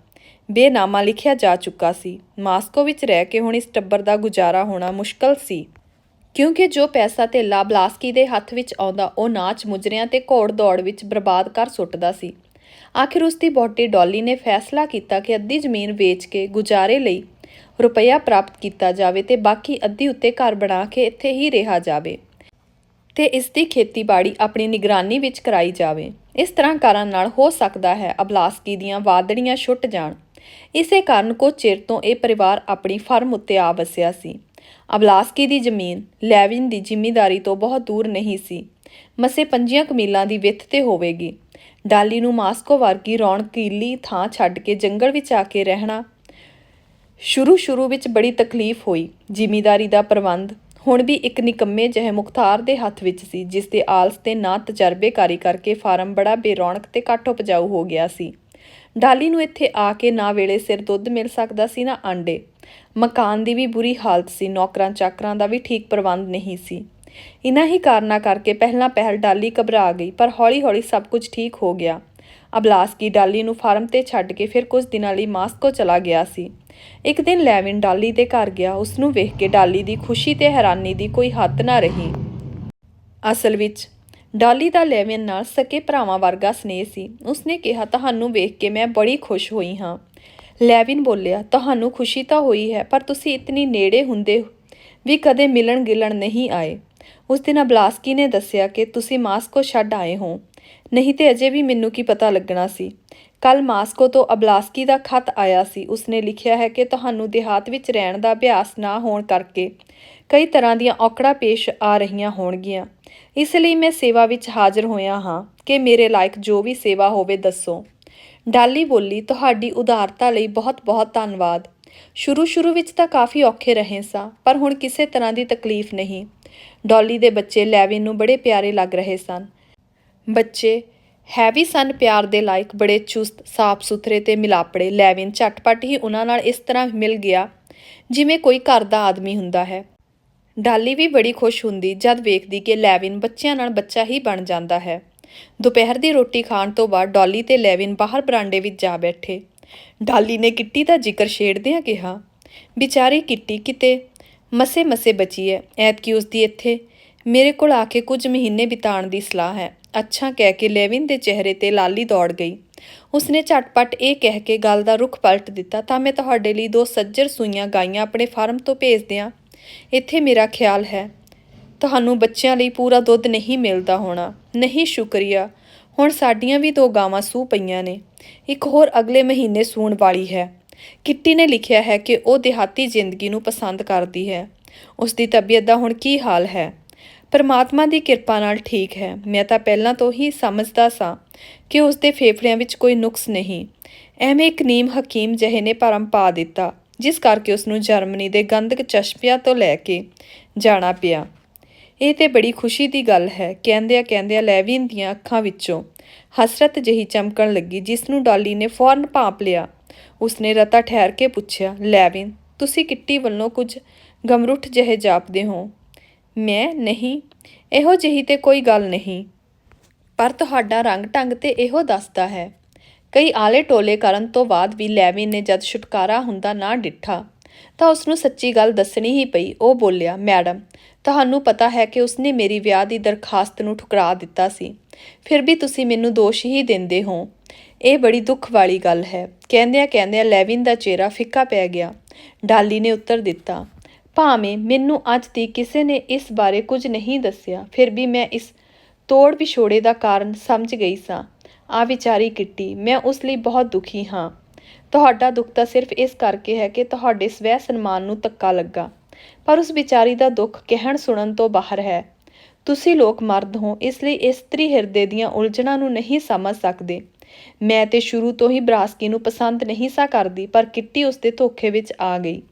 ਬੇਨਾਮਾ ਲਿਖਿਆ ਜਾ ਚੁੱਕਾ ਸੀ। ਮਾਸਕੋ ਵਿੱਚ ਰਹਿ ਕੇ ਹੁਣ ਇਸ ਟੱਬਰ ਦਾ ਗੁਜ਼ਾਰਾ ਹੋਣਾ ਮੁਸ਼ਕਲ ਸੀ। ਕਿਉਂਕਿ ਜੋ ਪੈਸਾ ਧੇਲਾ ਬਲਾਸਕੀ ਦੇ ਹੱਥ ਵਿੱਚ ਆਉਂਦਾ, ਉਹ ਨਾਚ ਮੁਜਰਿਆਂ ਤੇ ਘੋੜ ਦੌੜ ਵਿੱਚ ਬਰਬਾਦ ਕਰ ਸੁੱਟਦਾ ਸੀ। ਆਖਿਰ ਉਸ ਦੀ ਬੋਟੀ ਡੌਲੀ ਨੇ ਫੈਸਲਾ ਕੀਤਾ ਕਿ ਅੱਧੀ ਜ਼ਮੀਨ ਵੇਚ ਕੇ ਗੁਜ਼ਾਰੇ ਲਈ ਰੁਪਇਆ ਪ੍ਰਾਪਤ ਕੀਤਾ ਜਾਵੇ ਤੇ ਬਾਕੀ ਅੱਧੀ ਉੱਤੇ ਘਰ ਬਣਾ ਕੇ ਇੱਥੇ ਹੀ ਰਿਹਾ ਜਾਵੇ ਤੇ ਇਸ ਦੀ ਖੇਤੀਬਾੜੀ ਆਪਣੀ ਨਿਗਰਾਨੀ ਵਿੱਚ ਕਰਾਈ ਜਾਵੇ। ਇਸ ਤਰ੍ਹਾਂ ਕਰਨ ਨਾਲ ਹੋ ਸਕਦਾ ਹੈ ਅਬਲਾਸਕੀ ਦੀਆਂ ਵਾਦੜੀਆਂ ਛੁੱਟ ਜਾਣ। ਇਸੇ ਕਾਰਨ ਕੁਝ ਚਿਰ ਤੋਂ ਇਹ ਪਰਿਵਾਰ ਆਪਣੀ ਫਰਮ ਉੱਤੇ ਆ ਵਸਿਆ ਸੀ। ਅਬਲਾਸਕੀ ਦੀ ਜ਼ਮੀਨ ਲੈਵਿਨ ਦੀ ਜ਼ਿਮੀਂਦਾਰੀ ਤੋਂ ਬਹੁਤ ਦੂਰ ਨਹੀਂ ਸੀ। ਮਸੇ ਪੰਜੀਆਂ ਕਮੀਲਾਂ ਦੀ ਵਿੱਥ ਤੇ ਹੋਵੇਗੀ। ਡਾਲੀ ਨੂੰ ਮਾਸਕੋ ਵਰਗੀ ਰੌਣਕੀਲੀ ਥਾਂ ਛੱਡ ਕੇ ਜੰਗਲ ਵਿੱਚ ਆ ਕੇ ਰਹਿਣਾ ਸ਼ੁਰੂ ਸ਼ੁਰੂ ਵਿੱਚ ਬੜੀ ਤਕਲੀਫ ਹੋਈ। ਜ਼ਿਮੀਂਦਾਰੀ ਦਾ ਪ੍ਰਬੰਧ ਹੁਣ ਵੀ ਇੱਕ ਨਿਕੰਮੇ ਜਿਹੇ ਮੁਖਤਾਰ ਦੇ ਹੱਥ ਵਿੱਚ ਸੀ, ਜਿਸ ਦੇ ਆਲਸ ਤੇ ਨਾ ਤਜਰਬੇਕਾਰੀ ਕਰਕੇ ਫਾਰਮ ਬੜਾ ਬੇਰੌਣਕ ਤੇ ਘੱਟ ਉਪਜਾਊ ਹੋ ਗਿਆ ਸੀ। ਡਾਲੀ ਨੂੰ ਇੱਥੇ ਆ ਕੇ ਨਾ ਵੇਲੇ ਸਿਰ ਦੁੱਧ ਮਿਲ ਸਕਦਾ ਸੀ ਨਾ ਆਂਡੇ। ਮਕਾਨ ਦੀ ਵੀ ਬੁਰੀ ਹਾਲਤ ਸੀ, ਨੌਕਰਾਂ ਚਾਕਰਾਂ ਦਾ ਵੀ ਠੀਕ ਪ੍ਰਬੰਧ ਨਹੀਂ ਸੀ। ਇਨ੍ਹਾਂ ਹੀ ਕਾਰਨਾਂ ਕਰਕੇ ਪਹਿਲਾਂ ਪਹਿਲ ਡਾਲੀ ਘਬਰਾ ਗਈ, ਪਰ ਹੌਲੀ-ਹੌਲੀ ਸਭ ਕੁਝ ਠੀਕ ਹੋ ਗਿਆ। ਅਬਲਾਸਕੀ ਡਾਲੀ ਨੂੰ ਫਾਰਮ ਤੇ ਛੱਡ ਕੇ ਫਿਰ ਕੁਝ ਦਿਨਾਂ ਲਈ ਮਾਸਕੋ ਚਲਾ ਗਿਆ ਸੀ। ਇੱਕ ਦਿਨ ਲੈਵਿਨ ਡਾਲੀ ਦੇ ਘਰ ਗਿਆ ਉਸ ਨੂੰ ਵੇਖ ਕੇ ਡਾਲੀ ਦੀ ਖੁਸ਼ੀ ਤੇ ਹੈਰਾਨੀ ਦੀ ਕੋਈ ਹੱਦ ਨਾ ਰਹੀ। ਅਸਲ ਵਿੱਚ, ਡਾਲੀ ਦਾ ਲੈਵਿਨ ਨਾਲ ਸਕੇ ਭਰਾਵਾਂ ਵਰਗਾ ਸਨੇਹ ਸੀ। ਉਸਨੇ ਕਿਹਾ, ਤੁਹਾਨੂੰ ਵੇਖ ਕੇ ਮੈਂ ਬੜੀ ਖੁਸ਼ ਹੋਈ ਹਾਂ। ਲੈਵਿਨ ਬੋਲਿਆ, ਤੁਹਾਨੂੰ ਖੁਸ਼ੀ ਤਾਂ ਹੋਈ ਹੈ, ਪਰ ਤੁਸੀਂ ਇਤਨੀ ਨੇੜੇ ਹੁੰਦੇ ਵੀ ਕਦੇ ਮਿਲਣ ਗਿਲਣ ਨਹੀਂ ਆਏ। ਉਸ ਦਿਨ ਅਬਲਾਸਕੀ ਨੇ ਦੱਸਿਆ ਕਿ ਤੁਸੀਂ ਮਾਸਕੋ ਛੱਡ ਆਏ ਹੋ। ਨਹੀਂ ਤੇ ਅਜੇ ਵੀ ਮੈਨੂੰ ਕੀ ਪਤਾ ਲੱਗਣਾ ਸੀ। ਕੱਲ ਮਾਸਕੋ ਤੋਂ ਅਬਲਾਸਕੀ ਦਾ ਖਤ ਆਇਆ ਸੀ। ਉਸਨੇ ਲਿਖਿਆ ਹੈ ਕਿ ਤੁਹਾਨੂੰ ਦੇਹਾਤ ਵਿੱਚ ਰਹਿਣ ਦਾ ਅਭਿਆਸ ਨਾ ਹੋਣ ਕਰਕੇ ਕਈ ਤਰ੍ਹਾਂ ਦੀਆਂ ਔਕੜਾਂ ਪੇਸ਼ ਆ ਰਹੀਆਂ ਹੋਣਗੀਆਂ। ਇਸ ਲਈ ਮੈਂ ਸੇਵਾ ਵਿੱਚ ਹਾਜ਼ਰ ਹੋਇਆ ਹਾਂ। ਕਿ ਮੇਰੇ ਲਾਇਕ ਜੋ ਵੀ ਸੇਵਾ ਹੋਵੇ ਦੱਸੋ। ਡਾਲੀ ਬੋਲੀ, ਤੁਹਾਡੀ ਉਦਾਰਤਾ ਲਈ ਬਹੁਤ-ਬਹੁਤ ਧੰਨਵਾਦ। ਸ਼ੁਰੂ-ਸ਼ੁਰੂ ਵਿੱਚ ਤਾਂ ਕਾਫੀ ਔਖੇ ਰਹੇ ਸਾਂ, ਪਰ ਹੁਣ ਕਿਸੇ ਤਰ੍ਹਾਂ ਦੀ ਤਕਲੀਫ ਨਹੀਂ। ਡਾਲੀ ਦੇ ਬੱਚੇ ਲੈਵਿਨ ਨੂੰ ਬੜੇ ਪਿਆਰੇ ਲੱਗ ਰਹੇ ਸਨ। ਬੱਚੇ ਹੈਵੀ ਸਨ ਪਿਆਰ ਦੇ ਲਾਇਕ, ਬੜੇ ਚੁਸਤ, ਸਾਫ਼ ਸੁਥਰੇ ਤੇ ਮਿਲਾਪੜੇ। ਲੈਵਿਨ ਝਟਪਟ ਹੀ ਉਹਨਾਂ ਨਾਲ ਇਸ ਤਰ੍ਹਾਂ ਮਿਲ ਗਿਆ, ਜਿਵੇਂ ਕੋਈ ਘਰ ਦਾ ਆਦਮੀ ਹੁੰਦਾ ਹੈ। ਡਾਲੀ ਵੀ ਬੜੀ ਖੁਸ਼ ਹੁੰਦੀ ਜਦ ਵੇਖਦੀ ਕਿ ਲੈਵਿਨ ਬੱਚਿਆਂ ਨਾਲ ਬੱਚਾ ਹੀ ਬਣ ਜਾਂਦਾ ਹੈ। ਦੁਪਹਿਰ ਦੀ ਰੋਟੀ ਖਾਣ ਤੋਂ ਬਾਅਦ ਡਾਲੀ ਤੇ ਲੈਵਿਨ ਬਾਹਰ ਬਰਾਂਡੇ ਵਿੱਚ ਜਾ ਬੈਠੇ। ਡਾਲੀ ਨੇ ਕਿੱਟੀ ਦਾ ਜ਼ਿਕਰ ਛੇੜਦਿਆਂ ਕਿਹਾ, ਵਿਚਾਰੀ ਕਿੱਟੀ ਕਿਤੇ ਮਸੇ ਮਸੇ ਬਚੀ ਹੈ ਐਤਕੀ ਉਸ ਦੀ ਇੱਥੇ ਮੇਰੇ ਕੋਲ ਆ ਕੇ ਕੁਝ ਮਹੀਨੇ ਬਿਤਾਉਣ ਦੀ ਸਲਾਹ ਹੈ। ਅੱਛਾ ਕਹਿ ਕੇ ਲੈਵਿਨ ਦੇ ਚਿਹਰੇ ਤੇ ਲਾਲੀ ਦੌੜ ਗਈ। ਉਸਨੇ ਝਟਪਟ ਇਹ ਕਹਿ ਕੇ ਗੱਲ ਦਾ ਰੁਖ ਪਲਟ ਦਿੱਤਾ, ਤਾਂ ਮੈਂ ਤੁਹਾਡੇ ਲਈ ਦੋ ਸੱਜਰ ਸੂਈਆਂ ਗਾਈਆਂ ਆਪਣੇ ਫਾਰਮ ਤੋਂ ਭੇਜ ਦਿਆਂ ਇੱਥੇ ਮੇਰਾ ਖਿਆਲ ਹੈ ਤੁਹਾਨੂੰ ਬੱਚਿਆਂ ਲਈ ਪੂਰਾ ਦੁੱਧ ਨਹੀਂ ਮਿਲਦਾ ਹੋਣਾ। ਨਹੀਂ, ਸ਼ੁਕਰੀਆ। ਹੁਣ ਸਾਡੀਆਂ ਵੀ ਦੋ ਗਾਵਾਂ ਸੂ ਪਈਆਂ ਨੇ। ਇੱਕ ਹੋਰ ਅਗਲੇ ਮਹੀਨੇ ਸੂਣ ਵਾਲੀ ਹੈ। ਕਿੱਟੀ ਨੇ ਲਿਖਿਆ ਹੈ ਕਿ ਉਹ ਦਿਹਾਤੀ ਜ਼ਿੰਦਗੀ ਨੂੰ ਪਸੰਦ ਕਰਦੀ ਹੈ। ਉਸ ਦੀ ਤਬੀਅਤ ਦਾ ਹੁਣ ਕੀ ਹਾਲ ਹੈ? ਪਰਮਾਤਮਾ ਦੀ ਕਿਰਪਾ ਨਾਲ ਠੀਕ ਹੈ। ਮੈਂ ਤਾਂ ਪਹਿਲਾਂ ਤੋਂ ਹੀ ਸਮਝਦਾ ਸਾਂ ਕਿ ਉਸ ਦੇ ਫੇਫੜਿਆਂ ਵਿੱਚ ਕੋਈ ਨੁਕਸ ਨਹੀਂ। ਐਵੇਂ ਇੱਕ ਨੀਮ ਹਕੀਮ ਜਹੇ ਨੇ ਭਰਮ ਪਾ ਦਿੱਤਾ, ਜਿਸ ਕਰਕੇ ਉਸ ਨੂੰ ਜਰਮਨੀ ਦੇ ਗੰਧਕ ਚਸ਼ਮਿਆਂ ਤੋਂ ਲੈ ਕੇ ਜਾਣਾ ਪਿਆ। ਇਹ ਤੇ ਬੜੀ ਖੁਸ਼ੀ ਦੀ ਗੱਲ ਹੈ, ਕਹਿੰਦਿਆਂ ਕਹਿੰਦਿਆਂ ਲੈਵਿਨ ਦੀਆਂ ਅੱਖਾਂ ਵਿੱਚੋਂ ਹਸਰਤ ਜਿਹੀ ਚਮਕਣ ਲੱਗੀ, ਜਿਸ ਨੂੰ ਡਾਲੀ ਨੇ ਫੌਰਨ ਭਾਂਪ ਲਿਆ। ਉਸਨੇ ਰਤਾ ਠਹਿਰ ਕੇ ਪੁੱਛਿਆ ਲੈਵਿਨ ਤੁਸੀਂ ਕਿੱਟੀ ਵੱਲੋਂ ਕੁਝ ਗਮਰੁੱਠ ਜਿਹੇ ਜਾਪਦੇ ਹੋ? ਮੈਂ, ਨਹੀਂ, ਇਹੋ ਜਿਹੀ ਤੇ ਕੋਈ ਗੱਲ ਨਹੀਂ। ਪਰ ਤੁਹਾਡਾ ਰੰਗ ਢੰਗ ਤੇ ਇਹੋ ਦੱਸਦਾ ਹੈ। ਕਈ ਆਲੇ ਟੋਲੇ ਕਰਨ ਤੋਂ ਬਾਅਦ ਵੀ ਲੈਵਿਨ ਨੇ ਜਦ ਛੁਟਕਾਰਾ ਹੁੰਦਾ ਨਾ ਡਿੱਠਾ। ਤਾਂ ਉਸ ਨੂੰ ਸੱਚੀ ਗੱਲ ਦੱਸਣੀ ਹੀ ਪਈ। ਉਹ ਬੋਲਿਆ, ਮੈਡਮ, ਤੁਹਾਨੂੰ ਪਤਾ ਹੈ ਕਿ ਉਸਨੇ ਮੇਰੀ ਵਿਆਹ ਦੀ ਦਰਖਾਸਤ ਨੂੰ ਠੁਕਰਾ ਦਿੱਤਾ ਸੀ। ਫਿਰ ਵੀ ਤੁਸੀਂ ਮੈਨੂੰ ਦੋਸ਼ ਹੀ ਦਿੰਦੇ ਹੋ। ਇਹ ਬੜੀ ਦੁੱਖ ਵਾਲੀ ਗੱਲ ਹੈ। ਕਹਿੰਦਿਆਂ ਕਹਿੰਦਿਆਂ ਲੈਵਿਨ ਦਾ ਚਿਹਰਾ ਫਿੱਕਾ ਪੈ ਗਿਆ। ਡਾਲੀ ਨੇ ਉੱਤਰ ਦਿੱਤਾ, ਭਾਵੇਂ ਮੈਨੂੰ ਅੱਜ ਤੱਕ ਕਿਸੇ ਨੇ ਇਸ ਬਾਰੇ ਕੁਝ ਨਹੀਂ ਦੱਸਿਆ, ਫਿਰ ਵੀ ਮੈਂ ਇਸ ਤੋੜ ਵਿਛੋੜੇ ਦਾ ਕਾਰਨ ਸਮਝ ਗਈ ਸਾਂ। ਆ ਵਿਚਾਰੀ ਕਿੱਟੀ, ਮੈਂ ਉਸ ਲਈ ਬਹੁਤ ਦੁਖੀ ਹਾਂ। ਤੁਹਾਡਾ ਦੁੱਖ ਤਾਂ ਸਿਰਫ ਇਸ ਕਰਕੇ ਹੈ ਕਿ ਤੁਹਾਡੇ ਸਵੈ ਸਨਮਾਨ ਨੂੰ ਧੱਕਾ ਲੱਗਾ। ਪਰ ਉਸ ਵਿਚਾਰੀ ਦਾ ਦੁੱਖ ਕਹਿਣ ਸੁਣਨ ਤੋਂ ਬਾਹਰ ਹੈ। ਤੁਸੀਂ ਲੋਕ ਮਰਦ ਹੋ, ਇਸ ਲਈ ਇਸਤਰੀ ਹਿਰਦੇ ਦੀਆਂ ਉਲਝਣਾਂ ਨੂੰ ਨਹੀਂ ਸਮਝ ਸਕਦੇ। ਮੈਂ ਤੇ ਸ਼ੁਰੂ ਤੋਂ ਹੀ ਬਰਾਸਕੀ ਨੂੰ ਪਸੰਦ ਨਹੀਂ ਸਾ ਕਰਦੀ, ਪਰ ਕਿੱਟੀ ਉਸ ਦੇ ਧੋਖੇ ਵਿੱਚ ਆ ਗਈ।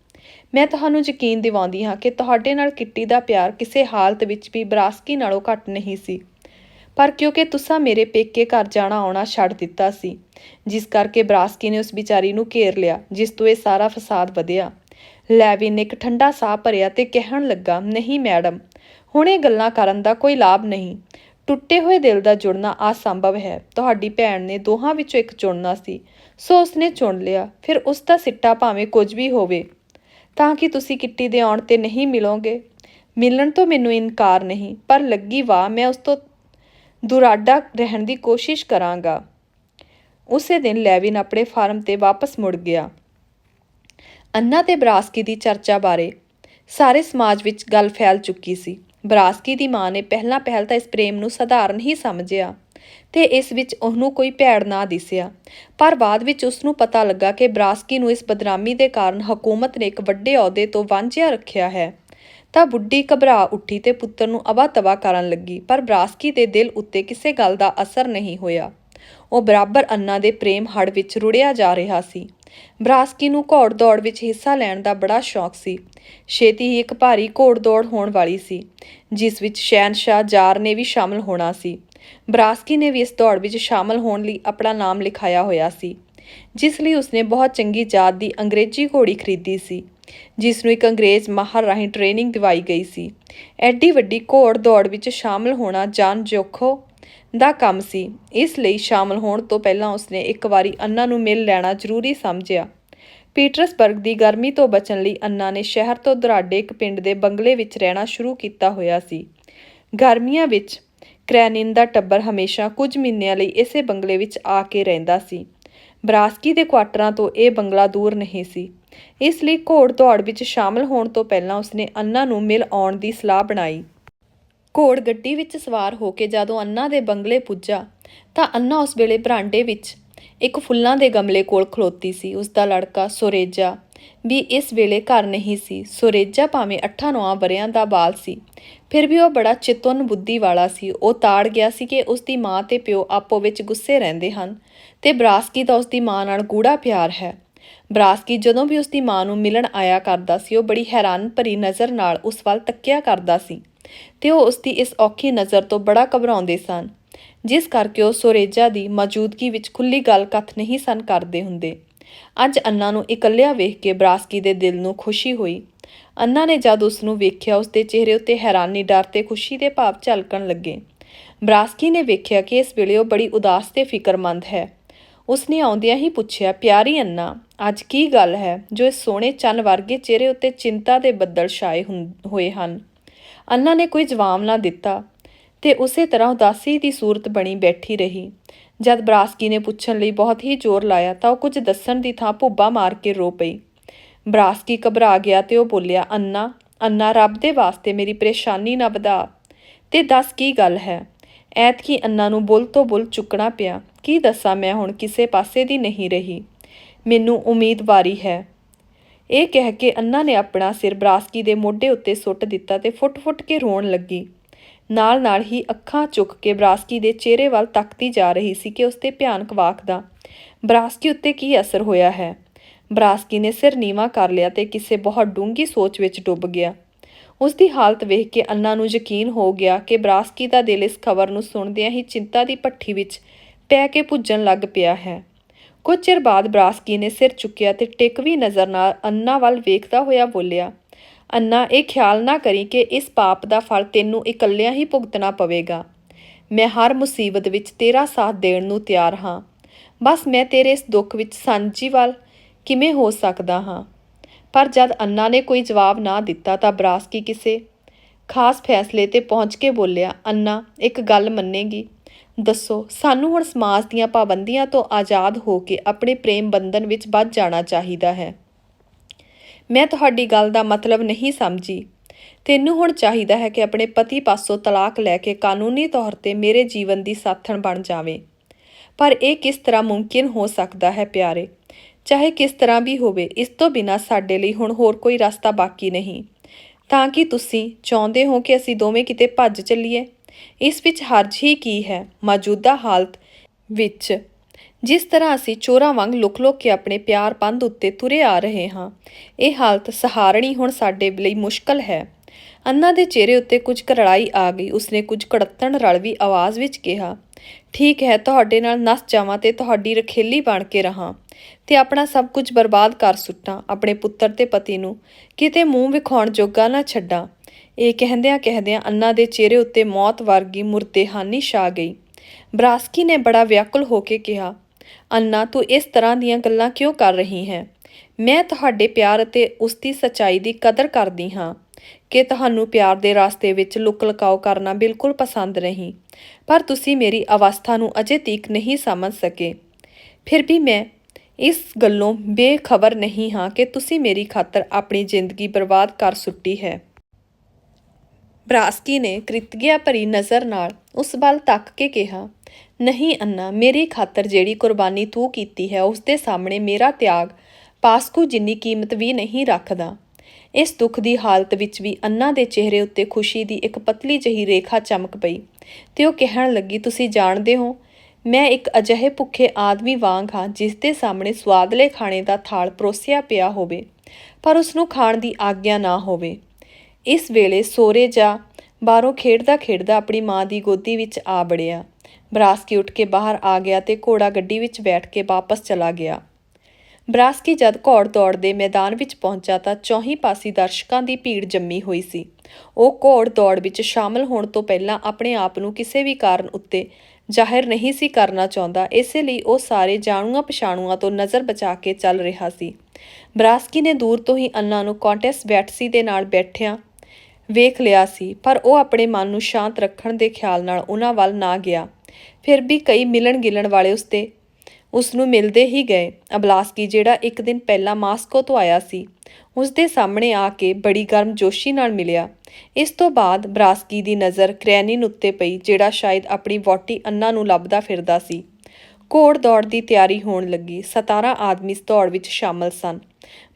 ਮੈਂ ਤੁਹਾਨੂੰ ਯਕੀਨ ਦਿਵਾਉਂਦੀ ਹਾਂ ਕਿ ਤੁਹਾਡੇ ਨਾਲ ਕਿੱਟੀ ਦਾ ਪਿਆਰ ਕਿਸੇ ਹਾਲਤ ਵਿੱਚ ਵੀ ਬਰਾਸਕੀ ਨਾਲੋਂ ਘੱਟ ਨਹੀਂ ਸੀ। ਪਰ ਕਿਉਂਕਿ ਤੁਸਾਂ ਮੇਰੇ ਪੇਕੇ ਘਰ ਜਾਣਾ ਆਉਣਾ ਛੱਡ ਦਿੱਤਾ ਸੀ, ਜਿਸ ਕਰਕੇ ਬਰਾਸਕੀ ਨੇ ਉਸ ਵਿਚਾਰੀ ਨੂੰ ਘੇਰ ਲਿਆ, ਜਿਸ ਤੋਂ ਇਹ ਸਾਰਾ ਫਸਾਦ ਵਧਿਆ। ਲੈਵਿਨ ਨੇ ਇੱਕ ਠੰਡਾ ਸਾਹ ਭਰਿਆ ਤੇ ਕਹਿਣ ਲੱਗਾ, ਨਹੀਂ ਮੈਡਮ, ਹੁਣ ਇਹ ਗੱਲਾਂ ਕਰਨ ਦਾ ਕੋਈ ਲਾਭ ਨਹੀਂ। ਟੁੱਟੇ ਹੋਏ ਦਿਲ ਦਾ ਜੁੜਨਾ ਅਸੰਭਵ ਹੈ। ਤੁਹਾਡੀ ਭੈਣ ਨੇ ਦੋਹਾਂ ਵਿੱਚੋਂ ਇੱਕ ਚੁਣਨਾ ਸੀ। ਸੋ ਉਸਨੇ ਚੁਣ ਲਿਆ। ਫਿਰ ਉਸ ਦਾ ਸਿੱਟਾ ਭਾਵੇਂ ਕੁਝ ਵੀ ਹੋਵੇ, ਤਾਂ ਕਿ ਤੁਸੀਂ ਕਿੱਟੀ ਦੇ ਆਉਣ ਤੇ ਨਹੀਂ ਮਿਲੋਗੇ। ਮਿਲਣ ਤੋਂ ਮੈਨੂੰ ਇਨਕਾਰ ਨਹੀਂ, ਪਰ ਲੱਗੀ ਵਾਹ ਮੈਂ ਉਸ ਤੋਂ ਦੁਰਾਡਾ ਰਹਿਣ ਦੀ ਕੋਸ਼ਿਸ਼ ਕਰਾਂਗਾ। ਉਸੇ ਦਿਨ ਲੈਵਿਨ ਆਪਣੇ ਫਾਰਮ ਤੇ ਵਾਪਸ ਮੁੜ ਗਿਆ। ਅੰਨਾ ਤੇ ਬਰਾਸਕੀ ਦੀ ਚਰਚਾ ਬਾਰੇ ਸਾਰੇ ਸਮਾਜ ਵਿੱਚ ਗੱਲ ਫੈਲ ਚੁੱਕੀ ਸੀ। ਬਰਾਸਕੀ ਦੀ ਮਾਂ ਨੇ ਪਹਿਲਾਂ ਪਹਿਲ ਤਾਂ ਇਸ ਪ੍ਰੇਮ ਨੂੰ ਸਧਾਰਨ ਹੀ ਸਮਝਿਆ ਤੇ ਇਸ ਵਿੱਚ ਉਹਨੂੰ ਕੋਈ ਭੈੜ ਨਾ ਦਿਸਿਆ। ਪਰ ਬਾਅਦ ਵਿੱਚ ਉਸ ਨੂੰ ਪਤਾ ਲੱਗਾ ਕਿ ਬਰਾਸਕੀ ਨੂੰ ਇਸ ਬਦਨਾਮੀ ਦੇ ਕਾਰਨ ਹਕੂਮਤ ਨੇ ਇੱਕ ਵੱਡੇ ਅਹੁਦੇ ਤੋਂ ਵਾਂਝਿਆ ਰੱਖਿਆ ਹੈ। ਤਾਂ ਬੁੱਢੀ ਘਬਰਾ ਉੱਠੀ ਤੇ ਪੁੱਤਰ ਨੂੰ ਅਵਾ-ਤਵਾ ਕਰਨ ਲੱਗੀ, ਪਰ ਬਰਾਸਕੀ ਦੇ ਦਿਲ ਉੱਤੇ ਕਿਸੇ ਗੱਲ ਦਾ ਅਸਰ ਨਹੀਂ ਹੋਇਆ। ਉਹ ਬਰਾਬਰ ਅੰਨਾ ਦੇ ਪ੍ਰੇਮ ਹੜ ਵਿੱਚ ਰੁੜਿਆ ਜਾ ਰਿਹਾ ਸੀ। ਬਰਾਸਕੀ ਨੂੰ ਘੋੜ ਦੌੜ ਵਿੱਚ ਹਿੱਸਾ ਲੈਣ ਦਾ ਬੜਾ ਸ਼ੌਕ ਸੀ। ਛੇਤੀ ਹੀ ਇੱਕ ਭਾਰੀ ਘੋੜ ਦੌੜ ਹੋਣ ਵਾਲੀ ਸੀ, ਜਿਸ ਵਿੱਚ ਸ਼ਹਿਨशाह ਜਾਰ ਨੇ ਵੀ ਸ਼ਾਮਲ ਹੋਣਾ ਸੀ। ਬਰਾਸਕੀ ਨੇ ਵੀ ਇਸ ਦੌੜ ਵਿੱਚ ਸ਼ਾਮਲ ਹੋਣ ਲਈ ਆਪਣਾ ਨਾਮ ਲਿਖਾਇਆ ਹੋਇਆ ਸੀ, ਜਿਸ ਲਈ ਉਸਨੇ ਬਹੁਤ ਚੰਗੀ ਜਾਤ ਦੀ ਅੰਗਰੇਜ਼ੀ ਘੋੜੀ ਖਰੀਦੀ ਸੀ। ਜਿਸ ਨੂੰ ਇੱਕ ਅੰਗਰੇਜ਼ ਮਾਹਰ ਰਾਹੀਂ ਟ੍ਰੇਨਿੰਗ ਦਿਵਾਈ ਗਈ ਸੀ। ਐਡੀ ਵੱਡੀ ਘੋੜ ਦੌੜ ਵਿੱਚ ਸ਼ਾਮਲ ਹੋਣਾ ਜਾਨ ਜੋਖੋ ਦਾ ਕੰਮ ਸੀ। ਇਸ ਲਈ ਸ਼ਾਮਲ ਹੋਣ ਤੋਂ ਪਹਿਲਾਂ ਉਸਨੇ ਇੱਕ ਵਾਰੀ ਅੰਨਾ ਨੂੰ ਮਿਲ ਲੈਣਾ ਜ਼ਰੂਰੀ ਸਮਝਿਆ। ਪੀਟਰਸਬਰਗ ਦੀ ਗਰਮੀ ਤੋਂ ਬਚਣ ਲਈ ਅੰਨਾ ਨੇ ਸ਼ਹਿਰ ਤੋਂ ਦੁਰਾਡੇ ਇੱਕ ਪਿੰਡ ਦੇ ਬੰਗਲੇ ਵਿੱਚ ਰਹਿਣਾ ਸ਼ੁਰੂ ਕੀਤਾ ਹੋਇਆ ਸੀ। ਗਰਮੀਆਂ ਵਿੱਚ ਕ੍ਰੈਨਿਨ ਦਾ ਟੱਬਰ ਹਮੇਸ਼ਾ ਕੁਝ ਮਹੀਨਿਆਂ ਲਈ ਇਸੇ ਬੰਗਲੇ ਵਿੱਚ ਆ ਕੇ ਰਹਿੰਦਾ ਸੀ। ਬਰਾਸਕੀ ਦੇ ਕੁਆਟਰਾਂ ਤੋਂ ਇਹ ਬੰਗਲਾ ਦੂਰ ਨਹੀਂ ਸੀ। ਇਸ ਲਈ ਘੋੜ ਦੌੜ ਵਿੱਚ ਸ਼ਾਮਲ ਹੋਣ ਤੋਂ ਪਹਿਲਾਂ ਉਸਨੇ ਅੰਨਾ ਨੂੰ ਮਿਲ ਆਉਣ ਦੀ ਸਲਾਹ ਬਣਾਈ। ਘੋੜ ਗੱਡੀ ਵਿੱਚ ਸਵਾਰ ਹੋ ਕੇ ਜਦੋਂ ਅੰਨਾ ਦੇ ਬੰਗਲੇ ਪੁੱਜਾ, ਤਾਂ ਅੰਨਾ ਉਸ ਵੇਲੇ ਬਰਾਂਡੇ ਵਿੱਚ ਇੱਕ ਫੁੱਲਾਂ ਦੇ ਗਮਲੇ ਕੋਲ ਖਲੋਤੀ ਸੀ। ਉਸ ਦਾ ਲੜਕਾ ਸੁਰੇਜਾ ਵੀ ਇਸ ਵੇਲੇ ਘਰ ਨਹੀਂ ਸੀ। ਸੁਰੇਜਾ ਭਾਵੇਂ 8-9 ਵਰਿਆਂ ਦਾ ਬਾਲ ਸੀ, ਫਿਰ ਵੀ ਉਹ ਬੜਾ ਚਿਤਵਨ ਬੁੱਧੀ ਵਾਲਾ ਸੀ। ਉਹ ਤਾੜ ਗਿਆ ਸੀ ਕਿ ਉਸ ਦੀ ਮਾਂ ਤੇ ਪਿਓ ਆਪੋ ਵਿੱਚ ਗੁੱਸੇ ਰਹਿੰਦੇ ਹਨ ਤੇ ਬਰਾਸਕੀ ਦਾ ਉਸ ਦੀ ਮਾਂ ਨਾਲ ਗੂੜਾ ਪਿਆਰ ਹੈ। ਬਰਾਸਕੀ ਜਦੋਂ ਵੀ ਉਸ ਦੀ ਮਾਂ ਨੂੰ ਮਿਲਣ ਆਇਆ ਕਰਦਾ ਸੀ, ਉਹ ਬੜੀ ਹੈਰਾਨ ਭਰੀ ਨਜ਼ਰ ਨਾਲ ਉਸ ਵੱਲ ਤੱਕਿਆ ਕਰਦਾ ਸੀ ਤੇ ਉਹ ਉਸ ਦੀ ਇਸ ਔਖੀ ਨਜ਼ਰ ਤੋਂ ਬੜਾ ਘਬਰਾਉਂਦੇ ਸਨ, ਜਿਸ ਕਰਕੇ ਉਹ ਸੋਰੇਜਾ ਦੀ ਮੌਜੂਦਗੀ ਵਿੱਚ ਖੁੱਲੀ ਗੱਲ ਕੱਥ ਨਹੀਂ ਸਨ ਕਰਦੇ ਹੁੰਦੇ। ਅੱਜ ਅੰਨਾ ਨੂੰ ਇਕੱਲਿਆ ਵੇਖ ਕੇ ਬਰਾਸਕੀ ਦੇ ਦਿਲ ਨੂੰ ਖੁਸ਼ੀ ਹੋਈ। ਅੰਨਾ ਨੇ ਜਦ ਉਸ ਨੂੰ ਵੇਖਿਆ ਉਸ ਦੇ ਚਿਹਰੇ ਉੱਤੇ ਹੈਰਾਨੀ, ਡਰ ਤੇ ਖੁਸ਼ੀ ਦੇ ਭਾਵ ਝਲਕਣ ਲੱਗੇ। ਬਰਾਸਕੀ ਨੇ ਵੇਖਿਆ ਕਿ ਇਸ ਵੇਲੇ ਉਹ ਬੜੀ ਉਦਾਸ ਤੇ ਫਿਕਰਮੰਦ ਹੈ। ਉਸਨੇ ਆਉਂਦਿਆਂ ਹੀ ਪੁੱਛਿਆ, ਪਿਆਰੀ ਅੰਨਾ, ਅੱਜ ਕੀ ਗੱਲ ਹੈ ਜੋ ਇਸ ਸੋਹਣੇ ਚੰਨ ਵਰਗੇ ਚਿਹਰੇ ਉੱਤੇ ਚਿੰਤਾ ਦੇ ਬੱਦਲ ਛਾਏ ਹੁੰ- ਹੋਏ ਹਨ? ਅੰਨਾ ਨੇ ਕੋਈ ਜਵਾਬ ਨਾ ਦਿੱਤਾ ਤੇ ਉਸੇ ਤਰ੍ਹਾਂ ਉਦਾਸੀ ਦੀ ਸੂਰਤ ਬਣੀ ਬੈਠੀ ਰਹੀ। ਜਦ ਬਰਾਸਕੀ ਨੇ ਪੁੱਛਣ ਲਈ ਬਹੁਤ ਹੀ ਜ਼ੋਰ ਲਾਇਆ ਤਾਂ ਉਹ ਕੁਝ ਦੱਸਣ ਦੀ ਥਾਂ ਭੁੱਬਾ ਮਾਰ ਕੇ ਰੋ ਪਈ। ਬਰਾਸਕੀ ਘਬਰਾ ਗਿਆ ਤੇ ਉਹ ਬੋਲਿਆ, ਅੰਨਾ ਅੰਨਾ, ਰੱਬ ਦੇ ਵਾਸਤੇ ਮੇਰੀ ਪਰੇਸ਼ਾਨੀ ਨਾ ਵਧਾ ਤੇ ਦੱਸ ਕੀ ਗੱਲ ਹੈ? ਐਤਕੀ ਅੰਨਾ ਨੂੰ ਬੁੱਲ ਤੋਂ ਬੁੱਲ ਚੁੱਕਣਾ ਪਿਆ। ਕੀ ਦੱਸਾਂ ਮੈਂ ਹੁਣ ਕਿਸੇ ਪਾਸੇ ਦੀ ਨਹੀਂ ਰਹੀ। ਮੈਨੂੰ ਉਮੀਦਵਾਰੀ ਹੈ। ਇਹ ਕਹਿ ਕੇ ਅੰਨਾ ਨੇ ਆਪਣਾ ਸਿਰ ਬਰਾਸਕੀ ਦੇ ਮੋਢੇ ਉੱਤੇ ਸੁੱਟ ਦਿੱਤਾ ਤੇ ਫੁੱਟ-ਫੁੱਟ ਕੇ ਰੋਣ ਲੱਗੀ। ਨਾਲ-ਨਾਲ ਹੀ ਅੱਖਾਂ ਚੁੱਕ ਕੇ ਬਰਾਸਕੀ ਦੇ ਚਿਹਰੇ ਵੱਲ ਤੱਕਦੀ ਜਾ ਰਹੀ ਸੀ ਕਿ ਉਸ 'ਤੇ ਭਿਆਨਕ ਵਾਕ ਦਾ, ਬਰਾਸਕੀ ਉੱਤੇ ਕੀ ਅਸਰ ਹੋਇਆ ਹੈ? ਬਰਾਸਕੀ ਨੇ ਸਿਰ ਨੀਵਾ ਕਰ ਲਿਆ ਤੇ ਕਿਸੇ ਬਹੁਤ ਡੂੰਗੀ ਸੋਚ ਵਿੱਚ ਡੁੱਬ ਗਿਆ। ਉਸ ਦੀ ਹਾਲਤ ਵੇਖ ਕੇ ਅੰਨਾ ਨੂੰ ਯਕੀਨ ਹੋ ਗਿਆ ਕਿ ਬਰਾਸਕੀ ਦਾ ਦਿਲ ਇਸ ਖਬਰ ਨੂੰ ਸੁਣਦਿਆਂ ਹੀ ਚਿੰਤਾ ਦੀ ਭੱਠੀ ਵਿੱਚ ਪੈ ਕੇ ਭੁੱਜਣ ਲੱਗ ਪਿਆ ਹੈ। ਕੁਝ ਚਿਰ ਬਾਅਦ ਬਰਾਸਕੀ ਨੇ ਸਿਰ ਚੁੱਕਿਆ ਤੇ ਟਿਕਵੀ ਨਜ਼ਰ ਨਾਲ ਅੰਨਾ ਵੱਲ ਵੇਖਦਾ ਹੋਇਆ ਬੋਲਿਆ, ਅੰਨਾ, ਇਹ ਖਿਆਲ ਨਾ ਕਰੀ ਕਿ ਇਸ ਪਾਪ ਦਾ ਫਲ ਤੈਨੂੰ ਇਕੱਲਿਆਂ ਹੀ ਭੁਗਤਣਾ ਪਵੇਗਾ। ਮੈਂ ਹਰ ਮੁਸੀਬਤ ਵਿੱਚ ਤੇਰਾ ਸਾਥ ਦੇਣ ਨੂੰ ਤਿਆਰ ਹਾਂ। ਬਸ ਮੈਂ ਤੇਰੇ ਇਸ ਦੁੱਖ ਵਿੱਚ ਸਾਂਝੀ ਵੱਲ ਕਿਵੇਂ ਹੋ ਸਕਦਾ ਹਾਂ? ਪਰ ਜਦ ਅੰਨਾ ਨੇ ਕੋਈ ਜਵਾਬ ਨਾ ਦਿੱਤਾ ਤਾਂ ਬਰਾਸਕੀ ਕਿਸੇ? ਖਾਸ ਫੈਸਲੇ ਤੇ ਪਹੁੰਚ ਕੇ ਬੋਲਿਆ, ਅੰਨਾ, ਇੱਕ ਗੱਲ ਮੰਨੇਗੀ। ਦੱਸੋ, ਸਾਨੂੰ ਹੁਣ ਸਮਾਜ ਦੀਆਂ ਪਾਬੰਦੀਆਂ ਤੋਂ ਆਜ਼ਾਦ ਹੋ ਕੇ ਆਪਣੇ ਪ੍ਰੇਮ ਬੰਧਨ ਵਿੱਚ ਵੱਧ ਜਾਣਾ ਚਾਹੀਦਾ ਹੈ। ਮੈਂ ਤੁਹਾਡੀ ਗੱਲ ਦਾ ਮਤਲਬ ਨਹੀਂ ਸਮਝੀ। ਤੈਨੂੰ ਹੁਣ ਚਾਹੀਦਾ ਹੈ ਕਿ ਆਪਣੇ ਪਤੀ ਪਾਸੋਂ ਤਲਾਕ ਲੈ ਕੇ ਕਾਨੂੰਨੀ ਤੌਰ ਤੇ ਮੇਰੇ ਜੀਵਨ ਦੀ ਸਾਥਣ ਬਣ ਜਾਵੇਂ। ਪਰ ਇਹ ਕਿਸ ਤਰ੍ਹਾਂ ਮੁਮਕਿਨ ਹੋ ਸਕਦਾ ਹੈ, ਪਿਆਰੇ? ਚਾਹੇ ਕਿਸ ਤਰ੍ਹਾਂ ਵੀ ਹੋਵੇ, ਇਸ ਤੋਂ ਬਿਨਾਂ ਸਾਡੇ ਲਈ ਹੁਣ ਹੋਰ ਕੋਈ ਰਸਤਾ ਬਾਕੀ ਨਹੀਂ। ਤਾਂ ਕਿ ਤੁਸੀਂ ਚਾਹੁੰਦੇ ਹੋ ਕਿ ਅਸੀਂ ਦੋਵੇਂ ਕਿਤੇ ਭੱਜ ਚੱਲੀਏ। ਇਸ ਵਿੱਚ ਹਰਜ ਹੀ ਕੀ ਹੈ? ਮੌਜੂਦਾ ਹਾਲਤ ਵਿੱਚ ਜਿਸ ਤਰ੍ਹਾਂ ਅਸੀਂ ਚੋਰਾਂ ਵਾਂਗ ਲੁਕ-ਲੁਕ ਕੇ ਆਪਣੇ ਪਿਆਰ ਪੰਧ ਉੱਤੇ ਤੁਰੇ ਆ ਰਹੇ ਹਾਂ, ਇਹ ਹਾਲਤ ਸਹਾਰਣੀ ਹੁਣ ਸਾਡੇ ਲਈ ਮੁਸ਼ਕਲ ਹੈ। ਅੰਨਾ ਦੇ ਚਿਹਰੇ ਉੱਤੇ ਕੁਝ ਕਰੜਾਈ ਆ ਗਈ, ਉਸਨੇ ਕੁਝ ਕੜੱਤਣ ਰਲਵੀ ਆਵਾਜ਼ ਵਿੱਚ ਕਿਹਾ ਠੀਕ ਹੈ, ਤੁਹਾਡੇ ਨਾਲ ਨਸ ਜਾਵਾਂ ਤੇ ਤੁਹਾਡੀ ਰਖੇਲੀ ਬਣ ਕੇ ਰਹਾ ਤੇ ਆਪਣਾ ਸਭ ਕੁਝ ਬਰਬਾਦ ਕਰ ਸੁੱਟਾਂ ਆਪਣੇ ਪੁੱਤਰ ਤੇ ਪਤੀ ਨੂੰ, ਕਿਤੇ ਮੂੰਹ ਵਿਖਾਉਣ ਜੋਗਾ ਨਾ ਛੱਡਾਂ। ਇਹ ਕਹਿੰਦਿਆਂ ਕਹਿੰਦਿਆਂ ਅੰਨਾ ਦੇ ਚਿਹਰੇ ਉੱਤੇ ਮੌਤ ਵਰਗੀ ਮੁਰਤੇਹਾਨੀ ਛਾ ਗਈ। ਬਰਾਸਕੀ ਨੇ ਬੜਾ ਵਿਆਕੁਲ ਹੋ ਕੇ ਕਿਹਾ, ਅੰਨਾ, ਤੂੰ ਇਸ ਤਰ੍ਹਾਂ ਦੀਆਂ ਗੱਲਾਂ ਕਿਉਂ ਕਰ ਰਹੀ ਹੈ? ਮੈਂ ਤੁਹਾਡੇ ਪਿਆਰ ਅਤੇ ਉਸ ਦੀ ਸੱਚਾਈ ਦੀ ਕਦਰ ਕਰਦੀ ਹਾਂ। ਕਿ ਤੁਹਾਨੂੰ ਪਿਆਰ ਦੇ ਰਾਸਤੇ ਵਿੱਚ ਲੁਕ ਲਕਾਓ ਕਰਨਾ ਬਿਲਕੁਲ ਪਸੰਦ ਨਹੀਂ, ਪਰ ਤੁਸੀਂ ਮੇਰੀ ਅਵਸਥਾ ਨੂੰ ਅਜੇ ਤੀਕ ਨਹੀਂ ਸਮਝ ਸਕੇ। ਫਿਰ ਵੀ ਮੈਂ ਇਸ ਗੱਲੋਂ ਬੇਖਬਰ ਨਹੀਂ ਹਾਂ ਕਿ ਤੁਸੀਂ ਮੇਰੀ ਖਾਤਰ ਆਪਣੀ ਜ਼ਿੰਦਗੀ ਬਰਬਾਦ ਕਰ ਸੁੱਟੀ ਹੈ। ਬਰਾਸਕੀ ਨੇ ਕ੍ਰਿਤਗਿਆ ਭਰੀ ਨਜ਼ਰ ਨਾਲ ਉਸ ਵੱਲ ਤੱਕ ਕੇ ਕਿਹਾ, ਨਹੀਂ ਅੰਨਾ, ਮੇਰੀ ਖਾਤਰ ਜਿਹੜੀ ਕੁਰਬਾਨੀ ਤੂੰ ਕੀਤੀ ਹੈ, ਉਸ ਦੇ ਸਾਹਮਣੇ ਮੇਰਾ ਤਿਆਗ ਪਾਸਕੂ ਜਿੰਨੀ ਕੀਮਤ ਵੀ ਨਹੀਂ ਰੱਖਦਾ। ਇਸ ਦੁੱਖ ਦੀ ਹਾਲਤ ਵਿੱਚ ਵੀ ਅੰਨਾ ਦੇ ਚਿਹਰੇ ਉੱਤੇ ਖੁਸ਼ੀ ਦੀ ਇੱਕ ਪਤਲੀ ਜਿਹੀ ਰੇਖਾ ਚਮਕ ਪਈ ਤੇ ਉਹ ਕਹਿਣ ਲੱਗੀ, ਤੁਸੀਂ ਜਾਣਦੇ ਹੋ, ਮੈਂ ਇੱਕ ਅਜਿਹੇ ਭੁੱਖੇ ਆਦਮੀ ਵਾਂਗ ਹਾਂ ਜਿਸ ਦੇ ਸਾਹਮਣੇ ਸਵਾਦਲੇ ਖਾਣੇ ਦਾ ਥਾਲ ਪਰੋਸਿਆ ਪਿਆ ਹੋਵੇ, ਪਰ ਉਸ ਨੂੰ ਖਾਣ ਦੀ ਆਗਿਆ ਨਾ ਹੋਵੇ। ਇਸ ਵੇਲੇ ਸੋਰੇ ਜਾ ਬਾਹਰੋਂ ਖੇਡਦਾ ਖੇਡਦਾ ਆਪਣੀ ਮਾਂ ਦੀ ਗੋਦੀ ਵਿੱਚ ਆ ਬੜਿਆ ਬਰਾਸਕੀ ਉੱਠ ਕੇ ਬਾਹਰ ਆ ਗਿਆ ਤੇ ਘੋੜਾ ਗੱਡੀ ਵਿੱਚ ਬੈਠ ਕੇ ਵਾਪਸ ਚਲਾ ਗਿਆ। ਬਰਾਸਕੀ ਜਦ ਘੋੜ ਦੌੜ ਦੇ ਮੈਦਾਨ ਵਿੱਚ ਪਹੁੰਚਾ ਤਾਂ ਚੌਹੀਂ ਪਾਸੀ ਦਰਸ਼ਕਾਂ ਦੀ ਭੀੜ ਜੰਮੀ ਹੋਈ ਸੀ। ਉਹ ਘੋੜ ਦੌੜ ਵਿੱਚ ਸ਼ਾਮਲ ਹੋਣ ਤੋਂ ਪਹਿਲਾਂ ਆਪਣੇ ਆਪ ਨੂੰ ਕਿਸੇ ਵੀ ਕਾਰਨ ਉੱਤੇ ਜ਼ਾਹਿਰ ਨਹੀਂ ਸੀ ਕਰਨਾ ਚਾਹੁੰਦਾ, ਇਸੇ ਲਈ ਉਹ ਸਾਰੇ ਜਾਣੂਆਂ ਪਛਾਣੂਆਂ ਤੋਂ ਨਜ਼ਰ ਬਚਾ ਕੇ ਚੱਲ ਰਿਹਾ ਸੀ। ਬਰਾਸਕੀ ਨੇ ਦੂਰ ਤੋਂ ਹੀ ਅੰਨਾ ਨੂੰ ਕਾਂਟੈਸ ਬੈਟਸੀ ਦੇ ਨਾਲ ਬੈਠਿਆਂ ਵੇਖ ਲਿਆ ਸੀ, ਪਰ ਉਹ ਆਪਣੇ ਮਨ ਨੂੰ ਸ਼ਾਂਤ ਰੱਖਣ ਦੇ ਖਿਆਲ ਨਾਲ ਉਹਨਾਂ ਵੱਲ ਨਾ ਗਿਆ। ਫਿਰ ਵੀ ਕਈ ਮਿਲਣ ਗਿਲਣ ਵਾਲੇ ਉਸਤੇ ਉਸ ਨੂੰ ਮਿਲਦੇ ਹੀ ਗਏ। ਅਬਲਾਸਕੀ, ਜਿਹੜਾ ਇੱਕ ਦਿਨ ਪਹਿਲਾਂ ਮਾਸਕੋ ਤੋਂ ਆਇਆ ਸੀ ਉਸ ਦੇ ਸਾਹਮਣੇ ਆ ਕੇ ਬੜੀ ਗਰਮ ਜੋਸ਼ੀ ਨਾਲ ਮਿਲਿਆ। ਇਸ ਤੋਂ ਬਾਅਦ ਬਰਾਸਕੀ ਦੀ ਨਜ਼ਰ ਕ੍ਰੈਨਿਨ ਉੱਤੇ ਪਈ, ਜਿਹੜਾ ਸ਼ਾਇਦ ਆਪਣੀ ਵੋਟੀ ਅੰਨਾ ਨੂੰ ਲੱਭਦਾ ਫਿਰਦਾ ਸੀ। ਘੋੜ ਦੌੜ ਦੀ ਤਿਆਰੀ ਹੋਣ ਲੱਗੀ। 17 ਆਦਮੀ ਇਸ ਦੌੜ ਵਿੱਚ ਸ਼ਾਮਲ ਸਨ।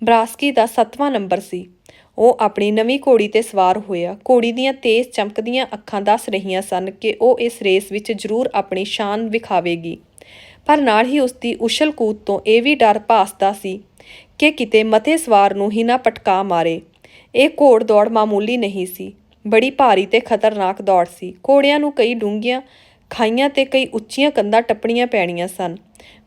ਬਰਾਸਕੀ ਦਾ 7ਵਾਂ ਨੰਬਰ ਸੀ। ਉਹ ਆਪਣੀ ਨਵੀਂ ਘੋੜੀ ਤੇ ਸਵਾਰ ਹੋਇਆ। ਘੋੜੀ ਦੀਆਂ ਤੇਜ਼ ਚਮਕਦੀਆਂ ਅੱਖਾਂ ਦੱਸ ਰਹੀਆਂ ਸਨ ਕਿ ਉਹ ਇਸ ਰੇਸ ਵਿੱਚ ਜ਼ਰੂਰ ਆਪਣੀ ਸ਼ਾਨ ਵਿਖਾਵੇਗੀ। ਪਰ ਨਾਲ ਹੀ ਉਸ ਦੀ ਉਛਲ ਕੂਦ ਤੋਂ ਇਹ ਵੀ ਡਰ ਭਾਸਦਾ ਸੀ ਕਿ ਕਿਤੇ ਮਤੇ ਸਵਾਰ ਨੂੰ ਹੀ ਨਾ ਪਟਕਾ ਮਾਰੇ। ਇਹ ਘੋੜ ਦੌੜ ਮਾਮੂਲੀ ਨਹੀਂ ਸੀ। ਬੜੀ ਭਾਰੀ ਤੇ ਖਤਰਨਾਕ ਦੌੜ ਸੀ। ਘੋੜਿਆਂ ਨੂੰ ਕਈ ਡੂੰਘੀਆਂ ਖਾਈਆਂ ਤੇ ਕਈ ਉੱਚੀਆਂ ਕੰਧਾਂ ਟੱਪਣੀਆਂ ਪੈਣੀਆਂ ਸਨ।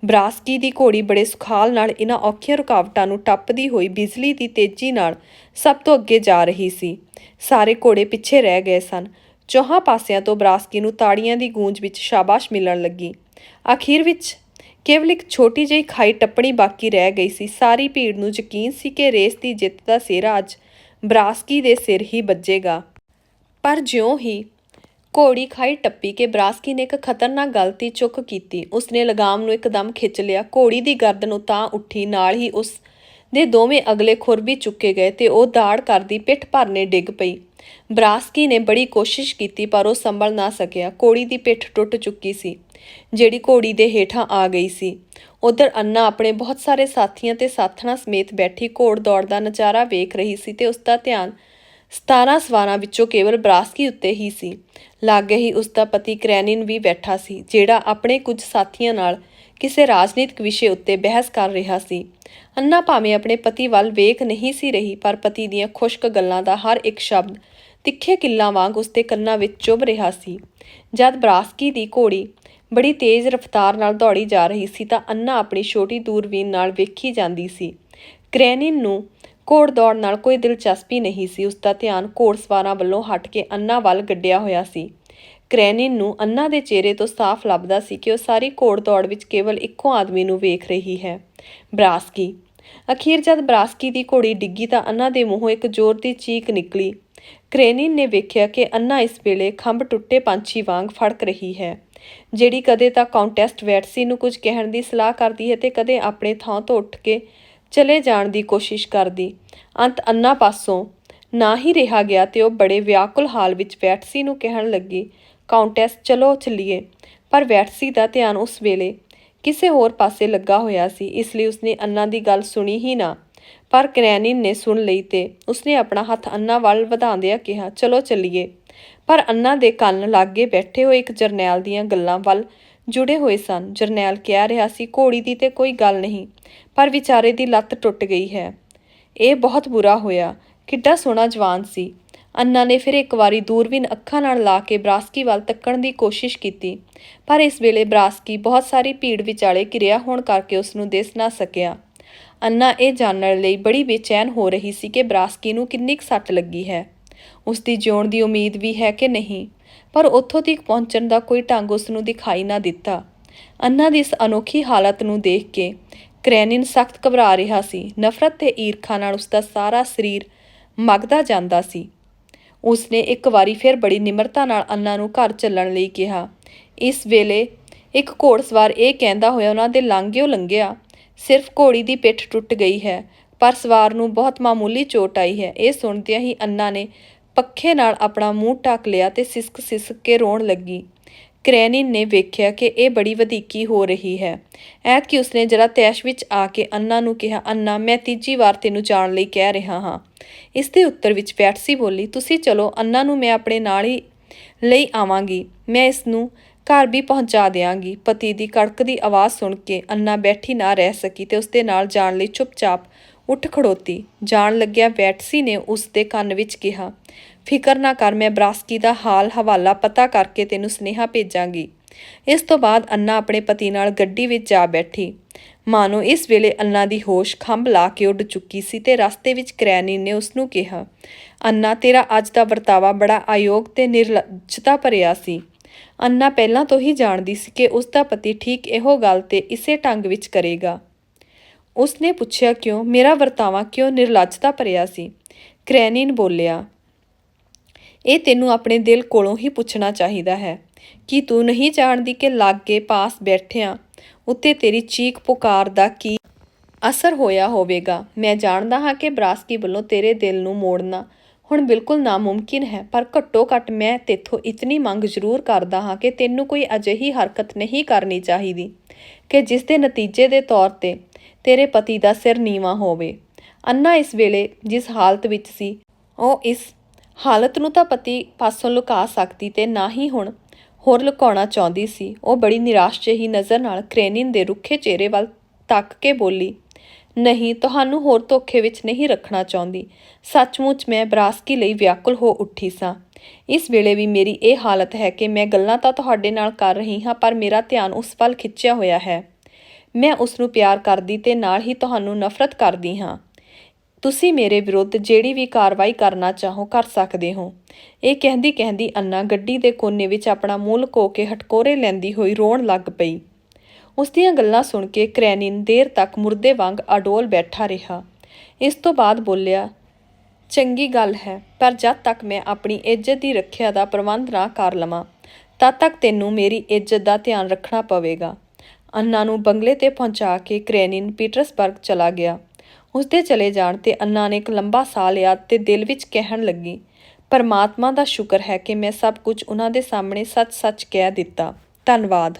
ਬਰਾਸਕੀ ਦੀ ਘੋੜੀ ਬੜੇ ਸੁਖਾਲ ਨਾਲ ਇਹਨਾਂ ਔਖੀਆਂ ਰੁਕਾਵਟਾਂ ਨੂੰ ਟੱਪਦੀ ਹੋਈ ਬਿਜਲੀ ਦੀ ਤੇਜ਼ੀ ਨਾਲ ਸਭ ਤੋਂ ਅੱਗੇ ਜਾ ਰਹੀ ਸੀ। ਸਾਰੇ ਘੋੜੇ ਪਿੱਛੇ ਰਹਿ ਗਏ ਸਨ। ਚੌਹਾਂ ਪਾਸਿਆਂ ਤੋਂ ਬਰਾਸਕੀ ਨੂੰ ਤਾੜੀਆਂ ਦੀ ਗੂੰਜ ਵਿੱਚ ਸ਼ਾਬਾਸ਼ ਮਿਲਣ ਲੱਗੀ। ਅਖੀਰ ਵਿੱਚ ਕੇਵਲ ਇੱਕ ਛੋਟੀ ਜਿਹੀ ਖਾਈ ਟੱਪਣੀ ਬਾਕੀ ਰਹਿ ਗਈ ਸੀ। ਸਾਰੀ ਭੀੜ ਨੂੰ ਯਕੀਨ ਸੀ ਕਿ ਰੇਸ ਦੀ ਜਿੱਤ ਦਾ ਸਿਹਰਾ ਅੱਜ ਬਰਾਸਕੀ ਦੇ ਸਿਰ ਹੀ ਵੱਜੇਗਾ। ਪਰ ਜਿਉਂ ਹੀ ਘੋੜੀ ਖਾਈ ਟੱਪੀ ਕੇ ਬਰਾਸਕੀ ਨੇ ਇੱਕ ਖਤਰਨਾਕ ਗਲਤੀ ਚੁੱਕ ਕੀਤੀ। ਉਸਨੇ ਲਗਾਮ ਨੂੰ ਇੱਕਦਮ ਖਿੱਚ ਲਿਆ। ਘੋੜੀ ਦੀ ਗਰਦਨ ਉਤਾਂ ਉੱਠੀ, ਨਾਲ ਹੀ ਉਸ ਦੇ ਦੋਵੇਂ ਅਗਲੇ ਖੁਰ ਵੀ ਚੁੱਕੇ ਗਏ ਤੇ ਉਹ ਦਾੜ ਕਰਦੀ ਪਿੱਠ ਭਰਨੇ ਡਿੱਗ ਪਈ। ਬਰਾਸਕੀ ਨੇ ਬੜੀ ਕੋਸ਼ਿਸ਼ ਕੀਤੀ ਪਰ ਉਹ ਸੰਭਲ ਨਾ ਸਕਿਆ। ਘੋੜੀ ਦੀ ਪਿੱਠ ਟੁੱਟ ਚੁੱਕੀ ਸੀ, ਜਿਹੜੀ ਘੋੜੀ ਦੇ ਹੇਠਾਂ ਆ ਗਈ ਸੀ। ਉਧਰ ਅੰਨਾ ਆਪਣੇ ਬਹੁਤ ਸਾਰੇ ਸਾਥੀਆਂ ਤੇ ਸਾਥਣਾ ਸਮੇਤ ਬੈਠੀ ਘੋੜ ਦੌੜ ਦਾ ਨਜ਼ਾਰਾ ਵੇਖ ਰਹੀ ਸੀ ਤੇ ਉਸ ਦਾ ਧਿਆਨ 17 ਸਵਾਰਾਂ ਵਿੱਚੋਂ ਕੇਵਲ ਬਰਾਸਕੀ ਉੱਤੇ ਹੀ ਸੀ। ਲਾਗੇ ਹੀ ਉਸ ਦਾ ਪਤੀ ਕ੍ਰੈਨਿਨ ਵੀ ਬੈਠਾ ਸੀ, ਜਿਹੜਾ ਆਪਣੇ ਕੁਝ ਸਾਥੀਆਂ ਨਾਲ ਕਿਸੇ ਰਾਜਨੀਤਿਕ ਵਿਸ਼ੇ ਉੱਤੇ ਬਹਿਸ ਕਰ ਰਿਹਾ ਸੀ। ਅੰਨਾ ਭਾਵੇਂ ਆਪਣੇ ਪਤੀ ਵੱਲ ਵੇਖ ਨਹੀਂ ਸੀ ਰਹੀ, ਪਰ ਪਤੀ ਦੀਆਂ ਖੁਸ਼ਕ ਗੱਲਾਂ ਦਾ ਹਰ ਇੱਕ ਸ਼ਬਦ ਤਿੱਖੇ ਕਿੱਲਾਂ ਵਾਂਗ ਉਸ ਦੇ ਕੰਨਾਂ ਵਿੱਚ ਚੁੱਭ ਰਿਹਾ ਸੀ। ਜਦ ਬਰਾਸਕੀ ਦੀ ਘੋੜੀ ਬੜੀ ਤੇਜ਼ ਰਫ਼ਤਾਰ ਨਾਲ ਦੌੜੀ ਜਾ ਰਹੀ ਸੀ ਤਾਂ ਅੰਨਾ ਆਪਣੀ ਛੋਟੀ ਦੂਰਬੀਨ ਨਾਲ ਵੇਖੀ ਜਾਂਦੀ ਸੀ। ਕ੍ਰੈਨਿਨ ਨੂੰ ਘੋੜ ਦੌੜ ਨਾਲ ਕੋਈ ਦਿਲਚਸਪੀ ਨਹੀਂ ਸੀ ਉਸ ਦਾ ਧਿਆਨ ਘੋੜਸਵਾਰਾਂ ਵੱਲੋਂ ਹਟ ਕੇ ਅੰਨਾ ਵੱਲ ਗੱਡਿਆ ਹੋਇਆ ਸੀ। ਕ੍ਰੈਨਿਨ ਨੂੰ ਅੰਨਾ ਦੇ ਚਿਹਰੇ ਤੋਂ ਸਾਫ਼ ਲੱਭਦਾ ਸੀ ਕਿ ਉਹ ਸਾਰੀ ਘੋੜ ਦੌੜ ਵਿੱਚ ਕੇਵਲ ਇੱਕੋ ਆਦਮੀ ਨੂੰ ਵੇਖ ਰਹੀ ਹੈ। ਬਰਾਸਕੀ। ਅਖੀਰ ਜਦ ਬਰਾਸਕੀ ਦੀ ਘੋੜੀ ਡਿੱਗੀ ਤਾਂ ਅੰਨਾ ਦੇ ਮੂੰਹੋਂ ਇੱਕ ਜ਼ੋਰ ਦੀ ਚੀਕ ਨਿਕਲੀ। ਕ੍ਰੇਨਿਨ ਨੇ ਵੇਖਿਆ ਕਿ ਅੰਨਾ ਇਸ ਵੇਲੇ ਖੰਭ ਟੁੱਟੇ ਪੰਛੀ ਵਾਂਗ ਫੜਕ ਰਹੀ ਹੈ, ਜਿਹੜੀ ਕਦੇ ਤਾਂ ਕਾਉਂਟੈਸਟ ਵੈਟਸੀ ਨੂੰ ਕੁਝ ਕਹਿਣ ਦੀ ਸਲਾਹ ਕਰਦੀ ਹੈ ਤੇ ਕਦੇ ਆਪਣੇ ਥਾਂ ਤੋਂ ਉੱਠ ਕੇ ਚਲੇ ਜਾਣ ਦੀ ਕੋਸ਼ਿਸ਼ ਕਰਦੀ। ਅੰਤ ਅੰਨਾ ਪਾਸੋਂ ਨਾ ਹੀ ਰਿਹਾ ਗਿਆ ਤੇ ਉਹ ਬੜੇ ਵਿਆਕੁਲ ਹਾਲ ਵਿੱਚ ਵੈਟਸੀ ਨੂੰ ਕਹਿਣ ਲੱਗੀ ਕਾਉਂਟੈਸ ਚਲੋ ਚੱਲੀਏ। ਪਰ ਵੈਟਸੀ ਦਾ ਧਿਆਨ ਉਸ ਵੇਲੇ ਕਿਸੇ ਹੋਰ ਪਾਸੇ ਲੱਗਾ ਹੋਇਆ ਸੀ, ਇਸ ਲਈ ਉਸਨੇ ਅੰਨਾ ਦੀ ਗੱਲ ਸੁਣੀ ਹੀ ਨਾ। ਪਰ ਕ੍ਰੈਨਿਨ ਨੇ ਸੁਣ ਲਈ ਤੇ ਉਸਨੇ ਆਪਣਾ ਹੱਥ ਅੰਨਾ ਵੱਲ ਵਧਾਉਂਦਿਆਂ ਕਿਹਾ, ਚਲੋ ਚੱਲੀਏ। ਪਰ ਅੰਨਾ ਦੇ ਕੰਨ ਲਾਗੇ ਬੈਠੇ ਹੋਏ ਇੱਕ ਜਰਨੈਲ ਦੀਆਂ ਗੱਲਾਂ ਵੱਲ ਜੁੜੇ ਹੋਏ ਸਨ। ਜਰਨੈਲ ਕਹਿ ਰਿਹਾ ਸੀ, ਘੋੜੀ ਦੀ ਤੇ ਕੋਈ ਗੱਲ ਨਹੀਂ, ਪਰ ਵਿਚਾਰੇ ਦੀ ਲੱਤ ਟੁੱਟ ਗਈ ਹੈ। ਇਹ ਬਹੁਤ ਬੁਰਾ ਹੋਇਆ। ਕਿੱਡਾ ਸੋਹਣਾ ਜਵਾਨ ਸੀ। ਅੰਨਾ ਨੇ ਫਿਰ ਇੱਕ ਵਾਰੀ ਦੂਰਬੀਨ ਅੱਖਾਂ ਨਾਲ ਲਾ ਕੇ ਬਰਾਸਕੀ ਵੱਲ ਤੱਕਣ ਦੀ ਕੋਸ਼ਿਸ਼ ਕੀਤੀ। ਪਰ ਇਸ ਵੇਲੇ ਬਰਾਸਕੀ ਬਹੁਤ ਸਾਰੀ ਭੀੜ ਵਿਚਾਲੇ ਘਿਰਿਆ ਹੋਣ ਕਰਕੇ ਉਸ ਨੂੰ ਦਿਸ ਨਾ ਸਕਿਆ। ਅੰਨਾ ਇਹ ਜਾਣਨ ਲਈ ਬੜੀ ਬੇਚੈਨ ਹੋ ਰਹੀ ਸੀ ਕਿ ਬਰਾਸਕੀ ਨੂੰ ਕਿੰਨੀ ਕੁ ਸੱਟ ਲੱਗੀ ਹੈ। ਉਸ ਦੀ ਜਿਉਣ ਦੀ ਉਮੀਦ ਵੀ ਹੈ ਕਿ ਨਹੀਂ, ਪਰ ਉੱਥੋਂ ਤੱਕ ਪਹੁੰਚਣ ਦਾ ਕੋਈ ਢੰਗ ਉਸ ਨੂੰ ਦਿਖਾਈ ਨਾ ਦਿੱਤਾ। ਅੰਨਾ ਦੀ ਇਸ ਅਨੋਖੀ ਹਾਲਤ ਨੂੰ ਦੇਖ ਕੇ ਕ੍ਰੈਨਿਨ ਸਖਤ ਘਬਰਾ ਰਿਹਾ ਸੀ। ਨਫ਼ਰਤ ਤੇ ਈਰਖਾ ਨਾਲ ਉਸ ਦਾ ਸਾਰਾ ਸਰੀਰ ਮਗਦਾ ਜਾਂਦਾ ਸੀ। ਉਸਨੇ ਇੱਕ ਵਾਰੀ ਫਿਰ ਬੜੀ ਨਿਮਰਤਾ ਨਾਲ ਅੰਨਾ ਨੂੰ ਘਰ ਚੱਲਣ ਲਈ ਕਿਹਾ। ਇਸ ਵੇਲੇ ਇੱਕ ਘੋੜਸਵਾਰ ਇਹ ਕਹਿੰਦਾ ਹੋਇਆ ਉਹਨਾਂ ਦੇ ਲਾਂਘਿਓ ਲੰਘਿਆ। ਸਿਰਫ ਘੋੜੀ ਦੀ ਪਿੱਠ ਟੁੱਟ ਗਈ ਹੈ, ਪਰ ਸਵਾਰ ਨੂੰ ਬਹੁਤ ਮਾਮੂਲੀ ਚੋਟ ਆਈ ਹੈ। ਇਹ ਸੁਣਦਿਆਂ ਹੀ ਅੰਨਾ ਨੇ ਪੱਖੇ ਨਾਲ ਆਪਣਾ ਮੂੰਹ ਢੱਕ ਲਿਆ ਤੇ ਸਿਸਕ ਸਿਸਕ ਕੇ ਰੋਣ ਲੱਗੀ। ਕਰੈਨਿਨ ਨੇ ਵੇਖਿਆ ਕਿ ਇਹ ਬੜੀ ਵਧੀਕੀ ਹੋ ਰਹੀ ਹੈ। ਐਤ ਕਿ ਉਸਨੇ ਜਰਾ ਤੈਸ਼ ਵਿੱਚ ਆ ਕੇ ਅੰਨਾ ਨੂੰ ਕਿਹਾ, ਅੰਨਾ, ਮੈਂ ਤੀਜੀ ਵਾਰ ਤੈਨੂੰ ਜਾਣ ਲਈ ਕਹਿ ਰਿਹਾ ਹਾਂ। ਇਸ ਦੇ ਉੱਤਰ ਵਿੱਚ ਪੈਟਸੀ ਬੋਲੀ, ਤੁਸੀਂ ਚਲੋ, ਅੰਨਾ ਨੂੰ ਮੈਂ ਆਪਣੇ ਨਾਲ ਹੀ ਲਈ ਆਵਾਂਗੀ। ਮੈਂ ਇਸ ਨੂੰ ਘਰ ਵੀ ਪਹੁੰਚਾ ਦਿਆਂਗੀ। ਪਤੀ ਦੀ ਕੜਕਦੀ ਆਵਾਜ਼ ਸੁਣ ਕੇ ਅੰਨਾ ਬੈਠੀ ਨਾ ਰਹਿ ਸਕੀ ਤੇ ਉਸਦੇ ਨਾਲ ਜਾਣ ਲਈ ਚੁੱਪਚਾਪ ਉੱਠ ਖੜੋਤੀ। ਜਾਣ ਲੱਗਿਆ ਬੈਟਸੀ ਨੇ ਉਸ ਦੇ ਕੰਨ ਵਿੱਚ ਕਿਹਾ ਫਿਕਰ ਨਾ ਕਰ, ਮੈਂ ਬਰਾਸਕੀ ਦਾ ਹਾਲ ਹਵਾਲਾ ਪਤਾ ਕਰਕੇ ਤੈਨੂੰ ਸੁਨੇਹਾ ਭੇਜਾਂਗੀ। ਇਸ ਤੋਂ ਬਾਅਦ ਅੰਨਾ ਆਪਣੇ ਪਤੀ ਨਾਲ ਗੱਡੀ ਵਿੱਚ ਜਾ ਬੈਠੀ। ਮਾਨੋ ਇਸ ਵੇਲੇ ਅੰਨਾ ਦੀ ਹੋਸ਼ ਖੰਭ ਲਾ ਕੇ ਉੱਡ ਚੁੱਕੀ ਸੀ ਤੇ ਰਸਤੇ ਵਿੱਚ ਕ੍ਰੈਨੀ ਨੇ ਉਸ ਨੂੰ ਕਿਹਾ, ਅੰਨਾ, ਤੇਰਾ ਅੱਜ ਦਾ ਵਰਤਾਵਾ ਬੜਾ ਆਯੋਗ ਤੇ ਨਿਰਲੱਜਤਾ ਭਰਿਆ ਸੀ। ਅੰਨਾ ਪਹਿਲਾਂ ਤੋਂ ਹੀ ਜਾਣਦੀ ਸੀ ਕਿ ਉਸ ਦਾ ਪਤੀ ਠੀਕ ਇਹੋ ਗੱਲ ਤੇ ਇਸੇ ਢੰਗ ਵਿੱਚ ਕਰੇਗਾ। ਉਸਨੇ ਪੁੱਛਿਆ, ਕਿਉਂ? ਮੇਰਾ ਵਰਤਾਵਾ ਕਿਉਂ ਨਿਰਲੱਜਤਾ ਭਰਿਆ ਸੀ? ਕ੍ਰੈਨਿਨ ਬੋਲਿਆ ਇਹ ਤੈਨੂੰ ਆਪਣੇ ਦਿਲ ਕੋਲੋਂ ਹੀ ਪੁੱਛਣਾ ਚਾਹੀਦਾ ਹੈ। ਕਿ ਤੂੰ ਨਹੀਂ ਜਾਣਦੀ ਕਿ ਲਾਗੇ ਪਾਸ ਬੈਠਿਆਂ ਉੱਤੇ ਤੇਰੀ ਚੀਕ ਪੁਕਾਰ ਦਾ ਕੀ ਅਸਰ ਹੋਇਆ ਹੋਵੇਗਾ? ਮੈਂ ਜਾਣਦਾ ਹਾਂ ਕਿ ਬਰਾਸਕੀ ਵੱਲੋਂ ਤੇਰੇ ਦਿਲ ਨੂੰ ਮੋੜਨਾ ਹੁਣ ਬਿਲਕੁਲ ਨਾਮੁਮਕਿਨ ਹੈ, ਪਰ ਘੱਟੋ ਘੱਟ ਮੈਂ ਤੇਥੋਂ ਇਤਨੀ ਮੰਗ ਜ਼ਰੂਰ ਕਰਦਾ ਹਾਂ ਕਿ ਤੈਨੂੰ ਕੋਈ ਅਜਿਹੀ ਹਰਕਤ ਨਹੀਂ ਕਰਨੀ ਚਾਹੀਦੀ ਕਿ ਜਿਸ ਦੇ ਨਤੀਜੇ ਦੇ ਤੌਰ ਤੇ ਤੇਰੇ ਪਤੀ ਦਾ ਸਿਰ ਨੀਵਾ ਹੋਵੇ। ਅੰਨਾ ਇਸ ਵੇਲੇ ਜਿਸ ਹਾਲਤ ਵਿੱਚ ਸੀ, ਉਹ ਇਸ ਹਾਲਤ ਨੂੰ ਤਾਂ ਪਤੀ ਪਾਸੋਂ ਲੁਕਾ ਸਕਦੀ ਤੇ ਨਾ ਹੀ ਹੁਣ ਹੋਰ ਲੁਕਾਉਣਾ ਚਾਹੁੰਦੀ ਸੀ। ਉਹ ਬੜੀ ਨਿਰਾਸ਼ ਜਿਹੀ ਨਜ਼ਰ ਨਾਲ ਕ੍ਰੇਨਿਨ ਦੇ ਰੁੱਖੇ ਚਿਹਰੇ ਵੱਲ ਤੱਕ ਕੇ ਬੋਲੀ, ਨਹੀਂ, ਤੁਹਾਨੂੰ ਹੋਰ ਧੋਖੇ ਵਿੱਚ ਨਹੀਂ ਰੱਖਣਾ ਚਾਹੁੰਦੀ। ਸੱਚਮੁੱਚ ਮੈਂ ਬਰਾਸਕੀ ਲਈ ਵਿਆਕੁਲ ਹੋ ਉੱਠੀ ਸਾਂ। ਇਸ ਵੇਲੇ ਵੀ ਮੇਰੀ ਇਹ ਹਾਲਤ ਹੈ ਕਿ ਮੈਂ ਗੱਲਾਂ ਤਾਂ ਤੁਹਾਡੇ ਨਾਲ ਕਰ ਰਹੀ ਹਾਂ, ਪਰ ਮੇਰਾ ਧਿਆਨ ਉਸ ਵੱਲ ਖਿੱਚਿਆ ਹੋਇਆ ਹੈ। ਮੈਂ ਉਸ ਨੂੰ ਪਿਆਰ ਕਰਦੀ ਤੇ ਨਾਲ ਹੀ ਤੁਹਾਨੂੰ ਨਫ਼ਰਤ ਕਰਦੀ ਹਾਂ। ਤੁਸੀਂ ਮੇਰੇ ਵਿਰੁੱਧ ਜਿਹੜੀ ਵੀ ਕਾਰਵਾਈ ਕਰਨਾ ਚਾਹੋ ਕਰ ਸਕਦੇ ਹੋ। ਇਹ ਕਹਿੰਦੀ ਕਹਿੰਦੀ ਅੰਨਾ ਗੱਡੀ ਦੇ ਕੋਨੇ ਵਿੱਚ ਆਪਣਾ ਮੂੰਹ ਲੁਕੋ ਕੇ ਹਟਕੋਰੇ ਲੈਂਦੀ ਹੋਈ ਰੋਣ ਲੱਗ ਪਈ। ਉਸ ਦੀਆਂ ਗੱਲਾਂ ਸੁਣ ਕੇ ਕ੍ਰੈਨਿਨ ਦੇਰ ਤੱਕ ਮੁਰਦੇ ਵਾਂਗ ਅਡੋਲ ਬੈਠਾ ਰਿਹਾ। ਇਸ ਤੋਂ ਬਾਅਦ ਬੋਲਿਆ, ਚੰਗੀ ਗੱਲ ਹੈ, ਪਰ ਜਦ ਤੱਕ ਮੈਂ ਆਪਣੀ ਇੱਜ਼ਤ ਦੀ ਰੱਖਿਆ ਦਾ ਪ੍ਰਬੰਧ ਨਾ ਕਰ ਲਵਾਂ, ਤਦ ਤੱਕ ਤੈਨੂੰ ਮੇਰੀ ਇੱਜ਼ਤ ਦਾ ਧਿਆਨ ਰੱਖਣਾ ਪਵੇਗਾ। ਅੰਨਾ ਨੂੰ ਬੰਗਲੇ ਤੇ ਪਹੁੰਚਾ ਕੇ ਕ੍ਰੈਨਿਨ ਪੀਟਰਸਬਰਗ ਚਲਾ ਗਿਆ। ਉਸਦੇ ਚਲੇ ਜਾਣ ਤੇ ਅੰਨਾ ਨੇ ਇੱਕ ਲੰਬਾ ਸਾਹ ਲਿਆ ਤੇ ਦਿਲ ਵਿੱਚ ਕਹਿਣ ਲੱਗੀ, ਪਰਮਾਤਮਾ ਦਾ ਸ਼ੁਕਰ ਹੈ ਕਿ ਮੈਂ ਸਭ ਕੁਝ ਉਹਨਾਂ ਦੇ ਸਾਹਮਣੇ ਸੱਚ-ਸੱਚ ਕਹਿ ਦਿੱਤਾ। ਧੰਨਵਾਦ।